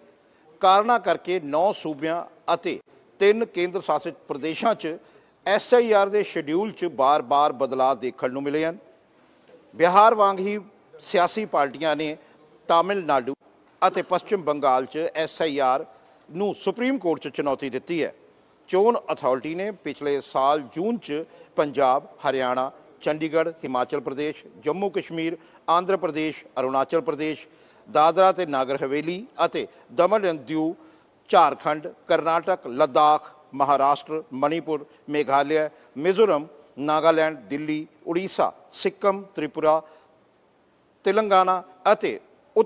ਕਾਰਨਾਂ ਕਰਕੇ 9 ਸੂਬਿਆਂ ਅਤੇ 3 ਕੇਂਦਰ ਸ਼ਾਸਿਤ ਪ੍ਰਦੇਸ਼ਾਂ 'ਚ ਐਸਆਈਆਰ ਦੇ ਸ਼ਡਿਊਲ 'ਚ ਬਾਰ-ਬਾਰ ਬਦਲਾਅ ਦੇਖਣ ਨੂੰ ਮਿਲੇ ਹਨ। ਬਿਹਾਰ ਵਾਂਗ ਹੀ ਸਿਆਸੀ ਪਾਰਟੀਆਂ ਨੇ ਤਾਮਿਲਨਾਡੂ ਅਤੇ ਪੱਛਮ ਬੰਗਾਲ 'ਚ ਐਸਆਈਆਰ ਨੂੰ ਸੁਪਰੀਮ ਕੋਰਟ 'ਚ ਚੁਣੌਤੀ ਦਿੱਤੀ ਹੈ। ਚੋਣ ਅਥਾਰਟੀ ਨੇ ਪਿਛਲੇ ਸਾਲ ਜੂਨ 'ਚ ਪੰਜਾਬ, ਹਰਿਆਣਾ, ਚੰਡੀਗੜ੍ਹ, ਹਿਮਾਚਲ ਪ੍ਰਦੇਸ਼, ਜੰਮੂ ਕਸ਼ਮੀਰ, ਆਂਧਰਾ ਪ੍ਰਦੇਸ਼, ਅਰੁਣਾਚਲ ਪ੍ਰਦੇਸ਼, ਦਾਦਰਾ ਤੇ ਨਾਗਰ ਹਵੇਲੀ ਅਤੇ ਦਮਨ ਐਂਡ ਦਿਊ ਝਾਰਖੰਡ, ਕਰਨਾਟਕ, ਲਦਾਖ ਮਹਾਰਾਸ਼ਟਰ ਮਣੀਪੁਰ ਮੇਘਾਲਿਆ ਮਿਜ਼ੋਰਮ ਨਾਗਾਲੈਂਡ ਦਿੱਲੀ ਉੜੀਸਾ ਸਿੱਕਮ ਤ੍ਰਿਪੁਰਾ ਤੇਲੰਗਾਨਾ ਅਤੇ